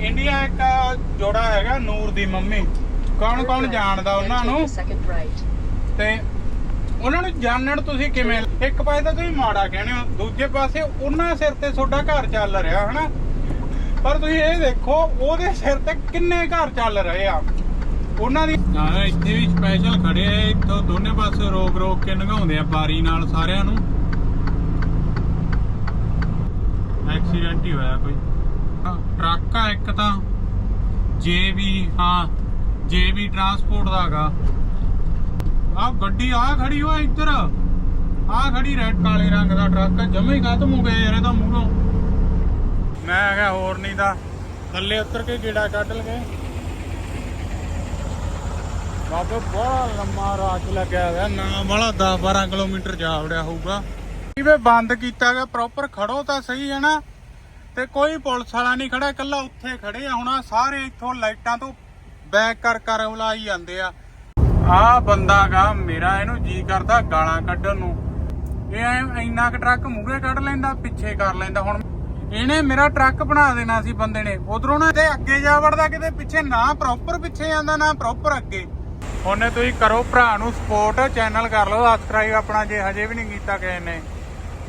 India ਇੱਕ ਜੋੜਾ ਹੈਗਾ ਨੂਰ ਦੀ ਮੰਮੀ। ਕੌਣ ਕੌਣ ਜਾਣਦਾ ਉਹਨਾਂ ਨੂੰ. ਤੇ ਉਹਨਾਂ ਨੂੰ ਜਾਣਨ ਤੁਸੀਂ ਕਿਵੇਂ? ਇੱਕ ਪਾਸੇ ਤਾਂ ਤੁਸੀਂ ਮਾੜਾ ਕਹਿੰਦੇ ਹੋ ਦੂਜੇ ਪਾਸੇ ਉਹਨਾਂ ਸਿਰ ਤੇ ਤੁਹਾਡਾ ਘਰ ਚੱਲ ਰਿਹਾ ਹਨਾ? ਪਰ ਤੁਸੀਂ ਇਹ ਦੇਖੋ ਉਹਦੇ ਸਿਰ ਤੇ ਕਿੰਨੇ ਘਰ ਚੱਲ ਰਹੇ ਆ? ਉਹਨਾਂ ਦੀ ਹਾਂ ਇੱਥੇ ਵੀ ਸਪੈਸ਼ਲ ਖੜੇ ਆ ਇੱਥੋਂ ਦੋਨੇ ਪਾਸੇ ਰੋਕ ਰੋਕ ਕੇ ਨਗਾਉਂਦੇ ਆ ਬਾਰੀ ਨਾਲ ਸਾਰਿਆਂ ਨੂੰ। ਐਕਸੀਡੈਂਟ ਹੀ ਹੋਇਆ ਕੋਈ। ਟਰੱਕ ਆ ਇੱਕ ਤਾਂ ਜੇਬੀ ਹਾਂ ਜੇਬੀ ਟਰਾਂਸਪੋਰਟ ਦਾ ਹੈਗਾ। ਆ ਗੱਡੀ ਆ ਖੜੀ ਹੋਆ ਇੱਧਰ। ਆ ਖੜੀ ਰੈੱਡ ਕਾਲੇ ਰੰਗ ਦਾ ਟਰੱਕ ਜਮੇ ਹੀ ਖਤਮ ਹੋ ਗਿਆ ਯਾਰ ਇਹਦਾ ਮੂਹਰੋਂ। ਮੈਂ ਕਿਹਾ ਹੋਰ ਨਹੀਂ ਦਾ ਥੱਲੇ ਉਤਰ ਕੇ ਗੇੜਾ ਕੱਢ ਲਗੇ ਬਾਬੇ ਬਹੁਤ ਲੰਮਾ ਰਾਜ ਲੱਗਿਆ ਹੋਇਆ, ਨਾ ਵਾਲਾ 10 12 ਕਿਲੋਮੀਟਰ ਜਾ ਵੜਿਆ ਹੋਊਗਾ। ਇਹ ਬੰਦ ਕੀਤਾ ਗਿਆ ਪ੍ਰੋਪਰ ਖੜੋ ਤਾਂ ਸਹੀ ਹੈ ਨਾ। ਤੇ ਕੋਈ ਪੁਲਿਸ ਵਾਲਾ ਨਹੀਂ ਖੜਾ, ਇਕੱਲਾ ਉੱਥੇ ਖੜੇ ਆ। ਹੁਣ ਆਹ ਸਾਰੇ ਇੱਥੋਂ ਲਾਈਟਾਂ ਤੋਂ ਬੈਕ ਕਰ ਕਰ ਬੁਲਾਈ ਜਾਂਦੇ ਆ। ਆ ਬੰਦਾ ਮੇਰਾ ਇਹਨੂੰ ਜੀ ਕਰਦਾ ਗਾਲਾਂ ਕੱਢਣ ਨੂੰ। ਇਹ ਐਂ ਇੰਨਾ ਕੁ ਟਰੱਕ ਮੂਹਰੇ ਕੱਢ ਲੈਂਦਾ, ਪਿੱਛੇ ਕਰ ਲੈਂਦਾ। ਹੁਣ ਇਹਨੇ ਮੇਰਾ ਟਰੱਕ ਬਣਾ ਦੇਣਾ ਸੀ ਬੰਦੇ ਨੇ। ਉਧਰੋਂ ਨਾ ਤੇ ਅੱਗੇ ਜਾ ਵੜਦਾ, ਕਿਤੇ ਪਿੱਛੇ ਨਾ ਪ੍ਰੋਪਰ ਪਿੱਛੇ ਜਾਂਦਾ, ਨਾ ਪ੍ਰੋਪਰ ਅੱਗੇ। ਉਹਨੇ ਤੁਸੀਂ ਕਰੋ, ਭਰਾ ਨੂੰ ਸਪੋਰਟ ਚੈਨਲ ਕਰ ਲਓ ਸਬਸਕ੍ਰਾਈਬ ਆਪਣਾ ਜੇ ਹਜੇ ਵੀ ਨਹੀਂ ਕੀਤਾ ਕਿਸੇ ਨੇ।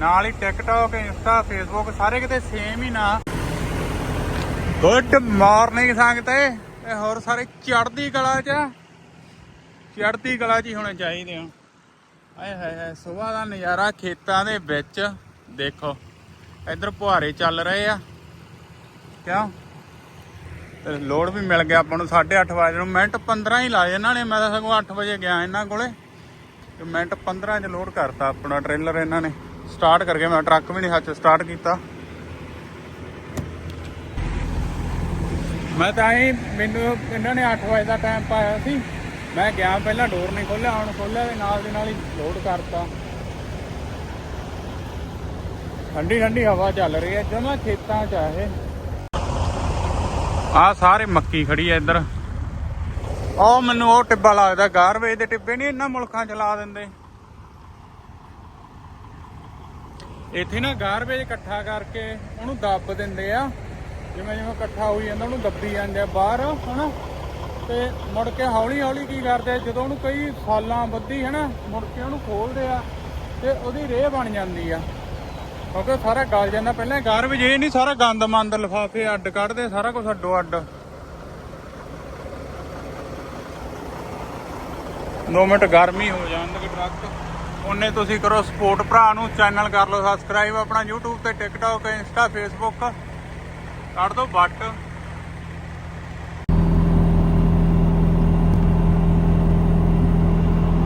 ਨਾਲ ਹੀ ਟਿਕਟੌਕ ਇੰਸਟਾ ਫੇਸਬੁੱਕ ਸਾਰੇ ਕਿਤੇ ਸੇਮ ਹੀ ਨਾ। ਗੁੱਡ ਮਾਰਨਿੰਗ ਸੰਗਤੇ। ਇਹ ਹੋਰ ਸਾਰੇ ਚੜ੍ਹਦੀ ਕਲਾ ਚ ਚੜ੍ਹਦੀ ਕਲਾ ਚ ਹੀ ਹੋਣੇ ਚਾਹੀਦੇ ਆ। ਆਏ ਹਾਏ ਹਾਏ, ਸਵੇਰ ਦਾ ਨਜ਼ਾਰਾ ਖੇਤਾਂ ਦੇ ਵਿੱਚ। ਦੇਖੋ, ਇੱਧਰ ਪੁਹਾਰੇ ਚੱਲ ਰਹੇ ਆ। ਕਿਉਂ? ਤੇ ਲੋਡ ਵੀ ਮਿਲ ਗਿਆ ਆਪਾਂ ਨੂੰ 8:30 ਵਜੇ ਨੂੰ। ਮਿੰਟ 15 ਹੀ ਲਾਏ ਇਹਨਾਂ ਨੇ। ਮੈਂ ਤਾਂ ਸਗੋਂ 8 ਵਜੇ ਗਿਆ ਇਹਨਾਂ ਕੋਲੇ। ਤੇ ਮਿੰਟ 15 ਚ ਲੋਡ ਕਰਤਾ ਆਪਣਾ ਟ੍ਰੇਲਰ ਇਹਨਾਂ ਨੇ। ਸਟਾਰਟ ਕਰਕੇ ਮੈਂ ਟਰੱਕ ਵੀ ਨਹੀਂ ਹੱਥ ਸਟਾਰਟ ਕੀਤਾ। ਮੈਂ ਤਾਂ ਹੀ ਮੈਨੂੰ ਇਹਨਾਂ ਨੇ 8 ਵਜੇ ਦਾ ਟਾਈਮ ਪਾਇਆ ਸੀ। ਮੈਂ ਗਿਆ ਪਹਿਲਾਂ ਡੋਰ ਨਹੀਂ ਖੋਲਿਆ ਹੁਣ ਖੋਲਿਆ ਤੇ ਨਾਲ ਦੇ ਨਾਲ ਹੀ ਲੋਡ ਕਰਤਾ। ਠੰਡੀ ਠੰਡੀ ਹਵਾ ਚੱਲ ਰਹੀ ਹੈ ਜਮਾ ਖੇਤਾਂ ਚ ਆ ਇਹ। ਆ ਸਾਰੇ ਮੱਕੀ ਖੜੀ ਐ ਇੱਧਰ। ਉਹ ਮੈਨੂੰ ਉਹ ਟਿੱਬਾ ਲੱਗਦਾ ਗਾਰਵੇਜ ਦੇ ਟਿੱਬੇ ਨਹੀਂ ਇਹਨਾਂ ਮੁਲਕਾਂ ਚ ਲਾ ਦਿੰਦੇ। ਇੱਥੇ ਨਾ ਗਾਰਬੇਜ ਇਕੱਠਾ ਕਰਕੇ ਉਹਨੂੰ ਦੱਬ ਦਿੰਦੇ ਆ। ਜਿਵੇਂ ਜਿਵੇਂ ਇਕੱਠਾ ਹੋਈ ਜਾਂਦਾ, ਉਹਨੂੰ ਦੱਬੀ ਜਾਂਦੇ ਆ ਬਾਹਰ, ਹਨਾ? ਤੇ ਮੁੜ ਕੇ ਹੌਲੀ ਹੌਲੀ ਕੀ ਕਰਦੇ ਜਦੋਂ ਉਹਨੂੰ ਕਈ ਸਾਲਾਂ ਬੱਧੀ ਹਨਾ, ਮੁੜ ਕੇ ਉਹਨੂੰ ਖੋਲਦੇ ਆ ਤੇ ਉਹਦੀ ਰੇਹ ਬਣ ਜਾਂਦੀ ਆ। ਕਿਉਂਕਿ ਸਾਰਾ ਗਲ ਜਾਂਦਾ। ਪਹਿਲਾਂ ਗਾਰਬੇਜ ਇਹ ਨਹੀਂ, ਸਾਰਾ ਗੰਦ ਮੰਦ ਲਿਫਾਫੇ, ਅੱਡ ਕੱਢਦੇ, ਸਾਰਾ ਕੁਝ ਅੱਡੋ ਅੱਡ। 2 ਮਿੰਟ ਗਰਮੀ ਹੋ ਜਾਂਦੀ ਟਰੱਕ। ਉਹਨੇ ਤੁਸੀਂ ਕਰੋ ਸਪੋਰਟ ਭਰਾ ਨੂੰ ਚੈਨਲ ਕਰ ਲਓ ਸਬਸਕ੍ਰਾਈਬ ਆਪਣਾ YouTube ਤੇ TikTok, Insta, Facebook ਕੱਢ ਦੋ ਬੱਟ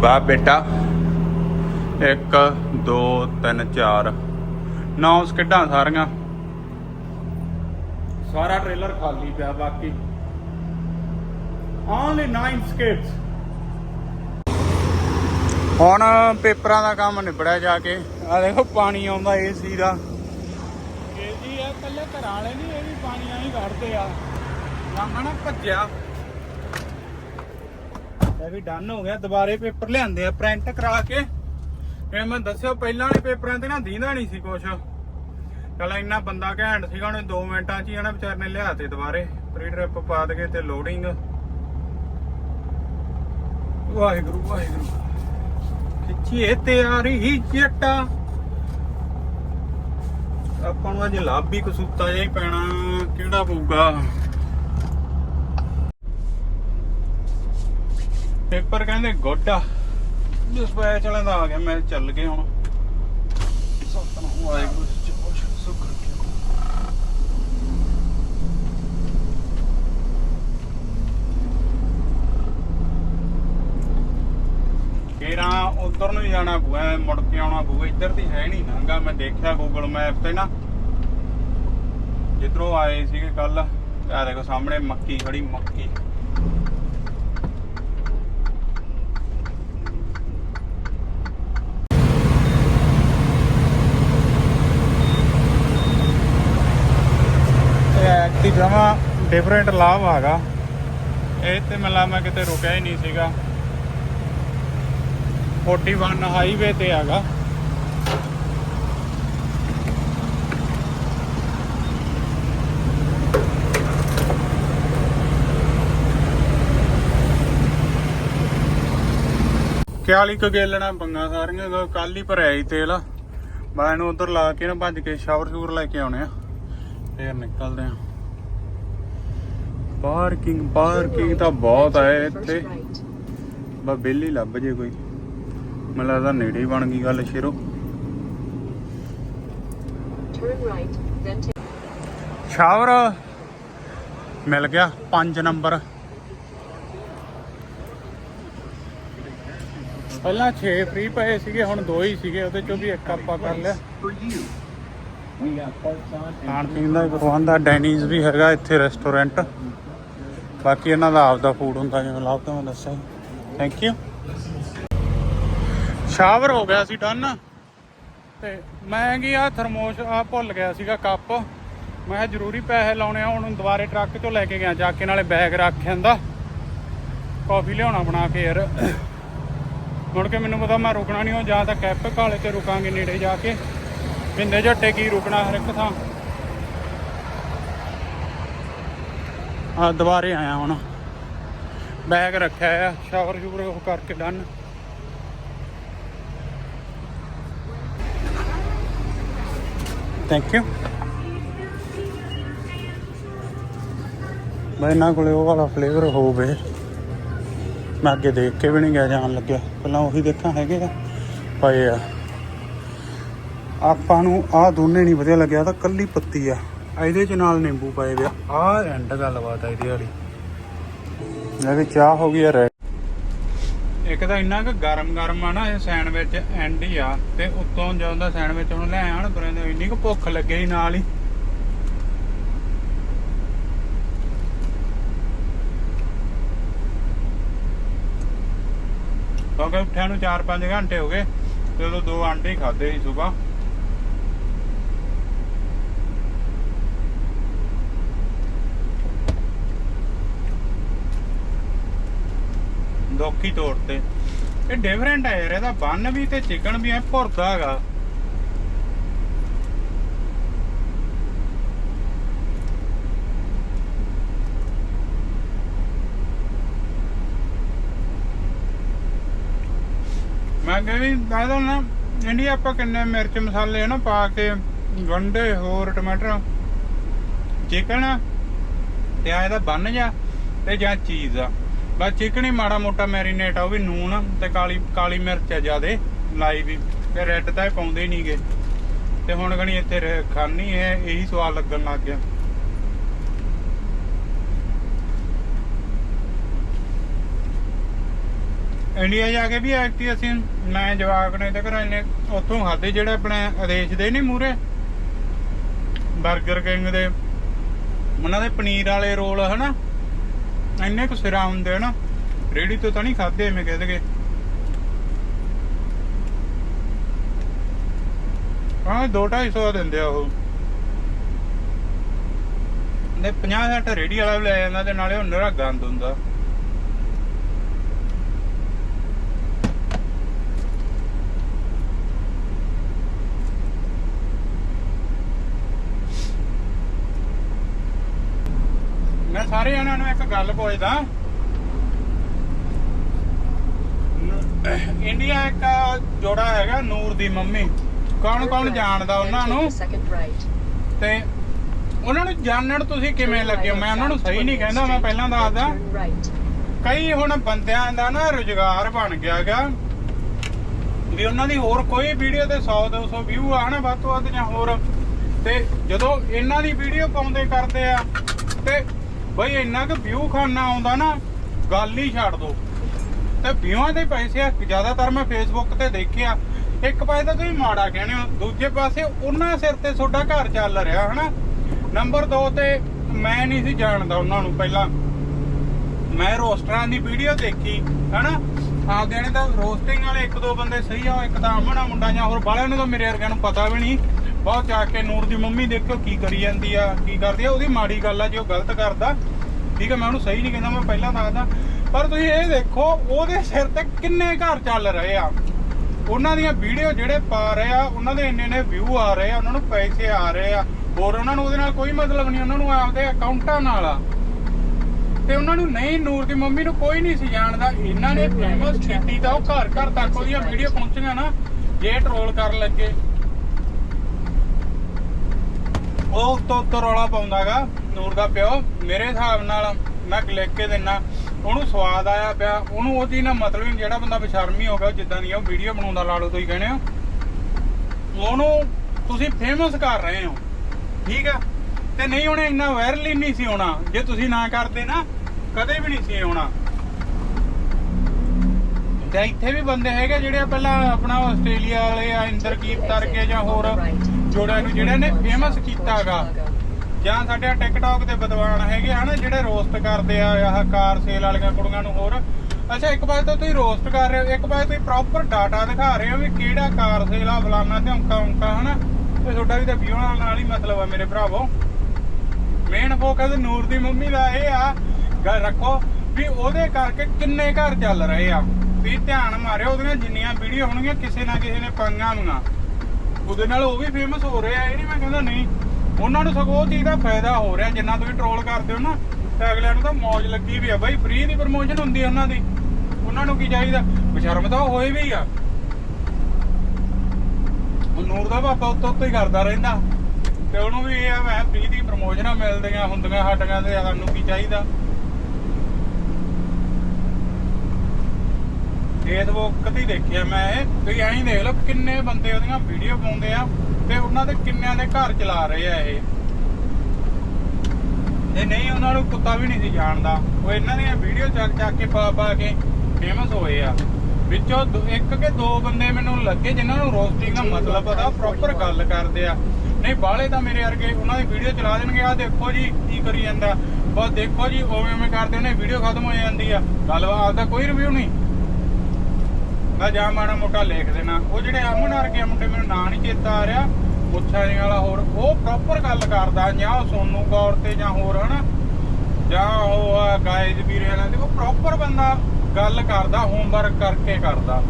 ਬਾ ਬੇਟਾ। 1 2 3 4 ਨੌ ਸਕਿੱਡਾਂ ਸਾਰੀਆਂ। ਸਾਰਾ ਟ੍ਰੇਲਰ ਖਾਲੀ ਪਿਆ, ਬਾਕੀ। ਓਨਲੀ 9 ਸਕਿੱਡਸ ਹੁਣ ਪੇਪਰਾਂ ਦਾ ਕੰਮ ਨਿਬੜਿਆ ਜਾ ਕੇ। ਆ ਦੇਖੋ ਪਾਣੀ ਆਉਂਦਾ ਏਸੀ ਦਾ। ਇਹ ਜੀ ਆ ਕੱਲੇ ਘਰਾਂ ਵਾਲੇ ਨਹੀਂ ਇਹ ਵੀ ਪਾਣੀ ਆਈ ਕੱਢਦੇ ਆ। ਲਾਂਘਣਾ ਭੱਜਿਆ। ਇਹ ਵੀ ਡਨ ਹੋ ਗਿਆ ਦੁਬਾਰੇ ਪੇਪਰ ਲਿਆਂਦੇ ਆ ਪ੍ਰਿੰਟ ਕਰਾ ਕੇ। ਇਹ ਮੈਂ ਦੱਸਿਆ ਪਹਿਲਾਂ ਵਾਲੇ ਪੇਪਰਾਂ ਤੇ ਨਾ ਦੀਂਦਾ ਨਹੀਂ ਸੀ ਕੁਛ। ਚਲ ਇੰਨਾ ਬੰਦਾ ਘੈਂਟ ਸੀਗਾ ਉਹਨੇ 2 ਮਿੰਟਾਂ 'ਚ ਹੀ ਹਨਾ ਵਿਚਾਰ ਨੇ ਲਿਆਤੇ ਦੁਬਾਰੇ। ਪ੍ਰੀ ਟ੍ਰਿਪ ਪਾ ਦਗੇ ਤੇ ਲੋਡਿੰਗ ਵਾਹਿਗੁਰੂ ਵਾਹਿਗੁਰੂ। ਖਿੱਚੀਏ ਤਿਆਰੀ ਹੀ ਜੱਟਾ ਆਪਾਂ ਨੂੰ ਅੱਜ ਲਾਭ ਵੀ ਕਸੂਤਾ ਜਿਹਾ ਹੀ ਪੈਣਾ, ਕਿਹੜਾ ਪਊਗਾ? ਪੇਪਰ ਕਹਿੰਦੇ ਗੁੱਡ ਆ। ਡਿਸਪੈਚ ਵਾਲਿਆਂ ਦਾ ਆ ਗਿਆ, ਮੈਂ ਚੱਲ ਗਿਆ ਹੁਣ। ਸਤਨਾਮ ਵਾਹਿਗੁਰੂ ਜੀ ਬਹੁਤ ਸ਼ੁਕਰ ਫੇਰਾਂ ਉਧਰ ਨੂੰ ਜਾਣਾ ਪਊਗਾ ਮੁੜ ਕੇ ਆਉਣਾ ਪਊਗਾ। ਇੱਧਰ ਦੀ ਹੈ ਨਹੀਂ ਨਾਂਗਾ ਮੈਂ ਦੇਖਿਆ ਗੂਗਲ ਮੈਪ ਤੇ ਨਾ। ਜਿੱਧਰੋਂ ਆਏ ਸੀਗੇ ਕੱਲ ਆ ਦੇਖੋ ਸਾਹਮਣੇ ਮੱਕੀ ਖੜੀ ਮੱਕੀ। ਜਮਾ ਡਿਫਰੈਂਟ ਲਾਭ ਹੈਗਾ। ਇਹ ਤੇ ਮਿਲਾ ਮੈਂ ਕਿਤੇ ਰੁਕਿਆ ਹੀ ਨਹੀਂ ਸੀਗਾ। 41 ਹਾਈਵੇ ਤੇ ਹੈਗਾ। ਕਿਆਲੀ ਕੋ ਗੇਲਣਾ ਪੰਗਾ ਸਾਰੀਆਂ ਕੱਲ ਹੀ ਭਰਿਆ ਹੀ ਤੇਲ। ਮੈਂ ਇਹਨੂੰ ਉਧਰ ਲਾ ਕੇ ਨਾ ਭੱਜ ਕੇ ਸ਼ਾਵਰ ਸ਼ੂਰ ਲੈ ਕੇ ਆਉਣੇ ਆ। ਫੇਰ ਨਿਕਲਦੇ ਆ। ਪਾਰਕਿੰਗ ਪਾਰਕਿੰਗ ਤਾਂ ਬਹੁਤ ਹੈ ਇੱਥੇ। ਬਾ ਬੇਲੀ ਲੱਭ ਜੇ ਕੋਈ। ਮੈਨੂੰ ਲੱਗਦਾ ਨੇੜੇ ਹੀ ਬਣ ਗਈ ਗੱਲ ਸ਼ੇਰੋ। ਸ਼ਾਵਰ ਮਿਲ ਗਿਆ 5 ਨੰਬਰ। ਪਹਿਲਾਂ 6 ਫ੍ਰੀ ਪਏ ਸੀਗੇ ਹੁਣ 2 ਹੀ ਸੀਗੇ ਉਹਦੇ ਚੋਂ ਵੀ ਇੱਕ ਆਪਾਂ ਕਰ ਲਿਆ। ਖਾਣ ਪੀਣ ਦਾ ਵੀ ਪ੍ਰਬੰਧ ਆ ਡੈਨੀਜ਼ ਵੀ ਹੈਗਾ ਇੱਥੇ ਰੈਸਟੋਰੈਂਟ। ਬਾਕੀ ਇਹਨਾਂ ਦਾ ਆਪਦਾ ਫੂਡ ਹੁੰਦਾ ਜਿਵੇਂ ਲਾਭ ਤੋਂ ਮੈਂ ਦੱਸਿਆ ਥੈਂਕ ਯੂ ਸ਼ਾਵਰ ਹੋ ਗਿਆ ਸੀ ਡਨ। ਤੇ ਮੈਂ ਕੀ ਆ, ਥਰਮੋਸ ਆ ਭੁੱਲ ਗਿਆ ਸੀਗਾ ਕੱਪ। ਮੈਂ ਕਿਹਾ ਜ਼ਰੂਰੀ ਪੈਸੇ ਲਾਉਣੇ ਆ, ਹੁਣ ਦੁਬਾਰੇ ਟਰੱਕ ਚੋਂ ਲੈ ਕੇ ਗਿਆ, ਜਾ ਕੇ ਨਾਲੇ ਬੈਗ ਰੱਖ ਜਾਂਦਾ ਕਾਫੀ ਲਿਆਉਣਾ ਬਣਾ ਕੇ ਯਾਰ। ਮੁੜ ਕੇ ਮੈਨੂੰ ਪਤਾ ਮੈਂ ਰੁਕਣਾ ਨਹੀਂ, ਉਹ ਜਾਂ ਤਾਂ ਕੈਪ ਕਾਲੇ ਤੇ ਰੁਕਾਂਗੇ ਨੇੜੇ ਜਾ ਕੇ। ਬਿੰਦੇ ਝੱਟੇ ਕੀ ਰੁਕਣਾ ਹਰ ਇੱਕ ਥਾਂ। ਆ ਦੁਬਾਰੇ ਆਇਆ ਹੁਣ। ਬੈਗ ਰੱਖਿਆ ਆ, ਸ਼ਾਵਰ ਸ਼ੂਵਰ ਕਰਕੇ ਡਨ। ਥੈਂਕ ਯੂ ਮੈਂ ਇਹਨਾਂ ਕੋਲੇ ਉਹ ਵਾਲਾ ਫਲੇਵਰ ਹੋਵੇ। ਮੈਂ ਅੱਗੇ ਦੇਖ ਕੇ ਵੀ ਨਹੀਂ ਗਿਆ, ਜਾਣ ਲੱਗਿਆ। ਪਹਿਲਾਂ ਉਹੀ ਦੇਖਾਂ ਹੈਗੇ ਆ। ਪਏ ਆ। ਆਪਾਂ ਨੂੰ ਆਹ ਦੋਨੇ ਨਹੀਂ ਵਧੀਆ ਲੱਗਿਆ ਤਾਂ ਕੱਲੀ ਪੱਤੀ ਆ। ਇਹਦੇ ਚ ਨਾਲ ਨਿੰਬੂ ਪਾਏ ਵੇ ਆ। ਐਂਡ ਗੱਲਬਾਤ ਆ ਇਹਦੀ ਵਾਲੀ। ਲੈ ਵੀ ਚਾਹ ਹੋ ਗਈ ਆ ਰੈਡ ਇੱਕ ਤਾਂ ਇੰਨਾ ਕਿ ਗਰਮ ਗਰਮ ਆ ਨਾ ਇਹ ਸੈਂਡਵਿਚ ਐਂਡ ਹੀ ਆ, ਤੇ ਉੱਤੋਂ ਜਦੋਂ ਦਾ ਸੈਂਡਵਿਚ ਹੁਣ ਲੈ ਆਣ ਪਰ ਇੰਨੀ ਕੁ ਭੁੱਖ ਲੱਗੇ ਹੀ ਨਾਲ ਹੀ। ਕਿਉਂਕਿ ਉੱਠਿਆ ਨੂੰ 4-5 ਘੰਟੇ ਹੋ ਗਏ, ਤੇ ਉਦੋਂ ਦੋ ਆਂਡੇ ਹੀ ਖਾਦੇ ਸੀ ਸਵੇਰ। ਦੋਖੀ ਤੌਰ ਤੇ। ਇਹ ਡਿਫਰੈਂਟ ਹੈ ਯਾਰ, ਇਹਦਾ ਬੰਨ ਵੀ ਤੇ ਚਿਕਨ ਵੀ ਐ ਭੁਰਦਾ ਹੈਗਾ। ਮੈਂ ਕਹਿੰਦੀ ਦਾਦਾ ਨਾ, ਇੰਡੀਆ ਆਪਾਂ ਕਿੰਨੇ ਮਿਰਚ ਮਸਾਲੇ ਨਾ ਪਾ ਕੇ, ਗੰਡੇ ਹੋਰ ਟਮਾਟਰ, ਚਿਕਨ, ਤੇ ਆ ਇਹਦਾ ਬੰਨ ਜਾ, ਤੇ ਜਾਂ ਚੀਜ਼ ਆ ਬਸ ਚਿਕਨ ਹੀ ਮਾੜਾ ਮੋਟਾ ਮੈਰੀਨੇਟ ਆ, ਉਹ ਵੀ ਨੂਨ ਤੇ ਕਾਲੀ ਕਾਲੀ ਮਿਰਚ ਆ ਜਿਆਦੇ ਲਾਈ ਵੀ। ਤੇ ਰੈੱਡ ਤਾਂ ਇਹ ਪਾਉਂਦੇ ਹੀ ਨਹੀਂਗੇ। ਤੇ ਹੁਣ ਕਣੀ ਇੱਥੇ ਰ- ਖਾਣੀ ਹੈ ਇਹੀ ਸਵਾਦ ਲੱਗਣ ਲੱਗ ਗਿਆ। ਇੰਡੀਆ ਜਾ ਕੇ ਵੀ ਐਕਟੀ ਅਸੀਂ, ਮੈਂ ਜਵਾਕ ਨੇ ਤੇ ਘਰਾਂ ਨੇ ਉੱਥੋਂ ਖਾਦੇ ਜਿਹੜੇ ਆਪਣੇ ਆਦੇਸ਼ ਦੇ ਨਹੀਂ ਮੂਰੇ 버ਗਰ ਕਿੰਗ ਦੇ। ਉਹਨਾਂ ਦੇ ਪਨੀਰ ਵਾਲੇ ਰੋਲ, ਹਨਾ? ਇੰਨੇ ਕੁ ਸਿਰਾ ਹੁੰਦੇ ਨਾ, ਰੇੜੀ ਤੋਂ ਤਾਂ ਨਹੀਂ ਖਾਦੇ ਐਵੇਂ ਕਹਿ ਦਗੇ ਹਾਂ 2-250 ਦਿੰਦੇ ਆ ਉਹ। ਨੇ 50 60 ਰੇੜੀ ਵਾਲਾ ਵੀ ਲੈ ਜਾਂਦਾ ਤੇ ਨਾਲੇ ਉਹ ਨਰਾ ਗੰਦ ਹੁੰਦਾ ਮੈਂ ਸਾਰੇ ਜਣਾਂ ਨੂੰ ਇੱਕ ਗੱਲ ਪੁੱਛਦਾ। ਨ- ਇੰਡੀਆ ਇੱਕ ਜੋੜਾ ਹੈਗਾ ਨੂਰ ਦੀ ਮੰਮੀ। ਕੌਣ ਕੌਣ ਜਾਣਦਾ ਉਹਨਾਂ ਨੂੰ. ਤੇ ਉਹਨਾਂ ਨੂੰ ਜਾਣਨ ਤੁਸੀਂ ਕਿਵੇਂ ਲੱਗੇ ਮੈਂ ਉਹਨਾਂ ਨੂੰ ਸਹੀ ਨਹੀਂ ਕਹਿੰਦਾ ਮੈਂ ਪਹਿਲਾਂ ਦੱਸਦਾ. ਕਈ ਹੁਣ ਬੰਦਿਆਂ ਦਾ ਨਾ ਰੁਜ਼ਗਾਰ ਬਣ ਗਿਆ ਗਾ ਵੀ ਉਹਨਾਂ ਦੀ ਹੋਰ ਕੋਈ ਵੀਡੀਓ ਤੇ 100 200 ਵਿਊ ਆ ਹਨਾ ਵੱਧ ਤੋਂ ਵੱਧ ਜਾਂ ਹੋਰ। ਤੇ ਜਦੋਂ ਇਹਨਾਂ ਦੀ ਵੀਡੀਓ ਪਾਉਂਦੇ ਕਰਦੇ ਆ ਤੇ ਬਈ ਇੰਨਾ ਕੁ ਵਿਊ ਖਾਨਾ ਆਉਂਦਾ ਨਾ, ਗੱਲ ਹੀ ਛੱਡ ਦੋ। ਤੇ ਵਿਊਆਂ ਦੇ ਪੈਸੇ ਜ਼ਿਆਦਾਤਰ ਮੈਂ ਫੇਸਬੁੱਕ ਤੇ ਦੇਖਿਆ। ਇੱਕ ਪਾਸੇ ਤਾਂ ਤੁਸੀਂ ਮਾੜਾ ਕਹਿੰਦੇ ਹੋ, ਦੂਜੇ ਪਾਸੇ ਉਹਨਾਂ ਸਿਰ ਤੇ ਤੁਹਾਡਾ ਘਰ ਚੱਲ ਰਿਹਾ, ਹਨਾ? ਨੰਬਰ 2 ਤੇ ਮੈਂ ਨਹੀਂ ਸੀ ਜਾਣਦਾ ਉਹਨਾਂ ਨੂੰ ਪਹਿਲਾਂ। ਮੈਂ ਰੋਸਟਰਾਂ ਦੀ ਵੀਡੀਓ ਦੇਖੀ, ਹਨਾ? ਆਪਦੇ ਨੇ ਤਾਂ ਰੋਸਟਿੰਗ ਵਾਲੇ ਇੱਕ ਦੋ ਬੰਦੇ ਸਹੀ ਆ, ਇੱਕ ਤਾਂ ਅਮਨਾ ਮੁੰਡਾ ਜਾਂ ਹੋਰ ਬਾਲਿਆਂ ਨੂੰ ਤਾਂ ਮੇਰੇ ਵਰਗਿਆਂ ਨੂੰ ਪਤਾ ਵੀ ਨਹੀਂ। ਬਹੁਤ ਜਾ ਕੇ ਨੂਰ ਦੀ ਮੰਮੀ ਦੇਖਿਓ ਕੀ ਕਰੀ ਜਾਂਦੀ ਆ ਕੀ ਕਰਦੀ ਆ ਉਹਦੀ ਮਾੜੀ ਗੱਲ ਆ ਜੇ ਉਹ ਗਲਤ ਕਰਦਾ ਠੀਕ ਹੈ ਮੈਂ ਉਹਨੂੰ ਸਹੀ ਨਹੀਂ ਕਹਿੰਦਾ ਮੈਂ ਪਹਿਲਾਂ ਦੱਸਦਾ ਪਰ ਤੁਸੀਂ ਇਹ ਦੇਖੋ ਉਹਦੇ ਸਿਰ ਤੇ ਕਿੰਨੇ ਘਰ ਚੱਲ ਰਹੇ ਆ। ਉਹਨਾਂ ਦੀਆਂ ਵੀਡੀਓ ਜਿਹੜੇ ਪਾ ਰਹੇ ਆ ਉਹਨਾਂ ਦੇ ਇੰਨੇ ਨੇ ਵਿਊ ਆ ਰਹੇ ਆ ਉਹਨਾਂ ਨੂੰ ਪੈਸੇ ਆ ਰਹੇ ਆ ਹੋਰ ਉਹਨਾਂ ਨੂੰ ਉਹਦੇ ਨਾਲ ਕੋਈ ਮਤਲਬ ਨਹੀਂ ਉਹਨਾਂ ਨੂੰ ਆਪਦੇ ਅਕਾਊਂਟਾਂ ਨਾਲ ਆ। ਤੇ ਉਹਨਾਂ ਨੂੰ ਨਹੀਂ ਨੂਰ ਦੀ ਮੰਮੀ ਨੂੰ ਕੋਈ ਨਹੀਂ ਸੀ ਜਾਣਦਾ ਇਹਨਾਂ ਨੇ ਫੇਮਸ ਕੀਤੀ ਤਾਂ ਉਹ ਘਰ ਘਰ ਤੱਕ ਉਹਦੀਆਂ ਵੀਡੀਓ ਪਹੁੰਚੀਆਂ ਨਾ ਜੇ ਟਰੋਲ ਕਰਨ ਲੱਗੇ। ਉਹ ਉੱਤੋਂ ਉੱਤੋਂ ਰੌਲਾ ਪਾਉਂਦਾਗਾ, ਨੂਰ ਦਾ ਪਿਓ। ਮੇਰੇ ਹਿਸਾਬ ਨਾਲ ਮੈਂ ਲਿਖ ਕੇ ਦਿੰਨਾ, ਉਹਨੂੰ ਸਵਾਦ ਆਇਆ ਪਿਆ। ਉਹਨੂੰ ਉਹ ਚੀਜ਼ ਮਤਲਬ ਹੀ ਜਿਹੜਾ ਬੰਦਾ ਬਸ਼ਰਮੀ ਹੋ ਗਿਆ ਜਿੱਦਾਂ ਦੀ ਉਹ ਵੀਡੀਓ ਬਣਾਉਂਦਾ ਲਾ ਲਓ ਤੁਸੀਂ ਕਹਿੰਦੇ ਹੋ। ਉਹਨੂੰ ਤੁਸੀਂ ਫੇਮਸ ਕਰ ਰਹੇ ਹੋ, ਠੀਕ ਆ? ਤੇ ਨਹੀਂ ਉਹਨੇ ਇੰਨਾ ਵਾਇਰਲ ਹੀ ਨਹੀਂ ਸੀ ਹੋਣਾ। ਜੇ ਤੁਸੀਂ ਨਾ ਕਰਦੇ ਨਾ, ਕਦੇ ਵੀ ਨਹੀਂ ਸੀ ਹੋਣਾ। ਤੇ ਇੱਥੇ ਵੀ ਬੰਦੇ ਹੈਗੇ ਜਿਹੜੇ ਪਹਿਲਾਂ ਆਪਣਾ ਆਸਟ੍ਰੇਲੀਆ ਵਾਲੇ ਆ ਇੰਦਰਕੀਪ ਕਰਕੇ ਜਾਂ ਹੋਰ। ਜੋੜਿਆਂ ਨੂੰ ਜਿਹੜੇ ਨੇ ਫੇਮਸ ਕੀਤਾਗਾ। ਜਾਂ ਸਾਡੇ ਟਿਕਟੌਕ ਤੇ ਵਿਦਵਾਨ ਹੈਗੇ ਹਨ, ਜਿਹੜੇ ਰੋਸਟ ਕਰਦੇ ਆ, ਆਹ ਕਾਰ ਸੇਲ ਵਾਲੀਆਂ ਕੁੜੀਆਂ ਨੂੰ ਹੋਰ। ਅੱਛਾ, ਇੱਕ ਵਾਰ ਤਾਂ ਤੁਸੀਂ ਰੋਸਟ ਕਰ ਰਹੇ ਹੋ, ਇੱਕ ਵਾਰ ਤੁਸੀਂ ਪ੍ਰੋਪਰ ਡਾਟਾ ਦਿਖਾ ਰਹੇ ਹੋ ਵੀ ਕਿਹੜਾ ਕਾਰ ਸੇਲ ਆ, ਫਲਾਨਾ ਤੇ ਔਂਕਾ ਔਂਕਾ ਹਨਾ। ਤੇ ਤੁਹਾਡਾ ਵੀ ਤਾਂ ਵਿਊ ਨਾਲ ਨਾਲ ਹੀ ਮਤਲਬ ਆ ਮੇਰੇ ਭਰਾਵੋ। ਮੇਨ ਫੋਕਸ ਨੂਰ ਦੀ ਮੰਮੀ ਦਾ ਇਹ ਆ, ਗੱਲ ਰੱਖੋ ਵੀ ਉਹਦੇ ਕਰਕੇ ਕਿੰਨੇ ਘਰ ਚੱਲ ਰਹੇ ਆ। ਵੀ ਧਿਆਨ ਮਾਰਿਓ ਉਹਦੀਆਂ ਜਿੰਨੀਆਂ ਵੀਡੀਓ ਹੋਣਗੀਆਂ, ਕਿਸੇ ਨਾ ਕਿਸੇ ਨੇ ਪਾਈਆਂ ਹੋਣਗੀਆਂ ਉਹਦੇ ਨਾਲ ਉਹ ਵੀ ਫੇਮਸ ਹੋ ਰਿਹਾ, ਇਹ ਨਹੀਂ ਮੈਂ ਕਹਿੰਦਾ ਨਹੀਂ। ਉਹਨਾਂ ਨੂੰ ਸਗੋਂ ਉਹ ਚੀਜ਼ ਦਾ ਫਾਇਦਾ ਹੋ ਰਿਹਾ, ਜਿੰਨਾ ਤੁਸੀਂ ਟਰੋਲ ਕਰਦੇ ਹੋ ਨਾ, ਤੇ ਅਗਲਿਆਂ ਨੂੰ ਤਾਂ ਮੌਜ ਲੱਗੀ ਵੀ ਆ। ਬਾਈ ਫ੍ਰੀ ਦੀ ਪ੍ਰਮੋਸ਼ਨ ਹੁੰਦੀ ਆ ਉਹਨਾਂ ਦੀ। ਉਹਨਾਂ ਨੂੰ ਕੀ ਚਾਹੀਦਾ? ਬਸ਼ਰਮ ਤਾਂ ਹੋਏ ਵੀ ਆ। ਉਹ ਨੂਰ ਦਾ ਪਾਪਾ ਉੱਤੋਂ ਉੱਤੋਂ ਹੀ ਕਰਦਾ ਰਹਿੰਦਾ। ਤੇ ਉਹਨੂੰ ਵੀ ਇਹ ਆ, ਮੈਂ ਫ੍ਰੀ ਦੀ ਪ੍ਰਮੋਸ਼ਨਾਂ ਮਿਲਦੀਆਂ ਹੁੰਦੀਆਂ ਸਾਡੀਆਂ ਤੇ ਸਾਨੂੰ ਕੀ ਚਾਹੀਦਾ? ਫੇਸਬੁੱਕ ਤੇ ਦੇਖਿਆ ਮੈਂ ਇਹ। ਤੁਸੀਂ ਐਂ ਦੇਖ ਲਓ ਕਿੰਨੇ ਬੰਦੇ ਉਹਦੀਆਂ ਵੀਡੀਓ ਪਾਉਂਦੇ ਆ ਤੇ ਉਹਨਾਂ ਦੇ ਕਿੰਨਿਆਂ ਦੇ ਘਰ ਚਲਾ ਰਹੇ ਆ ਇਹ। ਇਹ ਨਹੀਂ, ਉਹਨਾਂ ਨੂੰ ਕੁੱਤਾ ਵੀ ਨਹੀਂ ਸੀ ਜਾਣਦਾ। ਉਹ ਇਹਨਾਂ ਦੀਆਂ ਵੀਡੀਓ ਚੱਕ ਚੱਕ ਕੇ ਪਾ ਪਾ ਕੇ ਫੇਮਸ ਹੋਏ ਆ। ਵਿੱਚੋਂ ਇੱਕ ਕੇ ਦੋ ਬੰਦੇ ਮੈਨੂੰ ਲੱਗੇ ਜਿਨ੍ਹਾਂ ਨੂੰ ਰੋਸਟਿੰਗ ਦਾ ਮਤਲਬ ਪਤਾ ਪ੍ਰੋਪਰ ਗੱਲ ਕਰਦੇ ਆ। ਨਹੀਂ, ਬਾਹਲੇ ਤਾਂ ਮੇਰੇ ਵਰਗੇ ਉਹਨਾਂ ਦੀ ਵੀਡੀਓ ਚਲਾ ਦੇਣਗੇ। ਆ ਦੇਖੋ ਜੀ, ਕੀ ਕਰੀ ਜਾਂਦਾ। ਬਸ ਦੇਖੋ ਜੀ ਓਵੇਂ ਉਵੇਂ ਕਰਦੇ ਨੇ ਵੀਡੀਓ ਖਤਮ ਹੋ ਜਾਂਦੀ ਆ। ਗੱਲਬਾਤ ਦਾ ਕੋਈ ਰਿਵਿਊ ਨਹੀਂ। ਮੈਂ ਜਾ ਮਾੜਾ ਮੋਟਾ ਲਿਖ ਦੇਣਾ। ਉਹ ਜਿਹੜੇ ਅਮਨ ਵਰਗੇ ਮੁੰਡੇ, ਮੈਨੂੰ ਨਾਂ ਨਹੀਂ ਚੇਤਾ ਆ ਰਿਹਾ। ਮੁੱਛਾਂ ਜਿਹੇ ਵਾਲਾ ਹੋਰ, ਉਹ ਪ੍ਰੋਪਰ ਗੱਲ ਕਰਦਾ, ਜਾਂ ਉਹ ਸੋਨੂ ਗੌਰ ਤੇ ਜਾਂ ਹੋਰ, ਹਨਾ? ਜਾਂ ਉਹ ਆ ਗਾਇਜ਼ ਵੀਰੇ ਵਾਲਿਆਂ ਦੇ ਉਹ ਪ੍ਰੋਪਰ ਬੰਦਾ ਗੱਲ ਕਰਦਾ ਹੋਮਵਰਕ ਕਰਕੇ ਕਰਦਾ।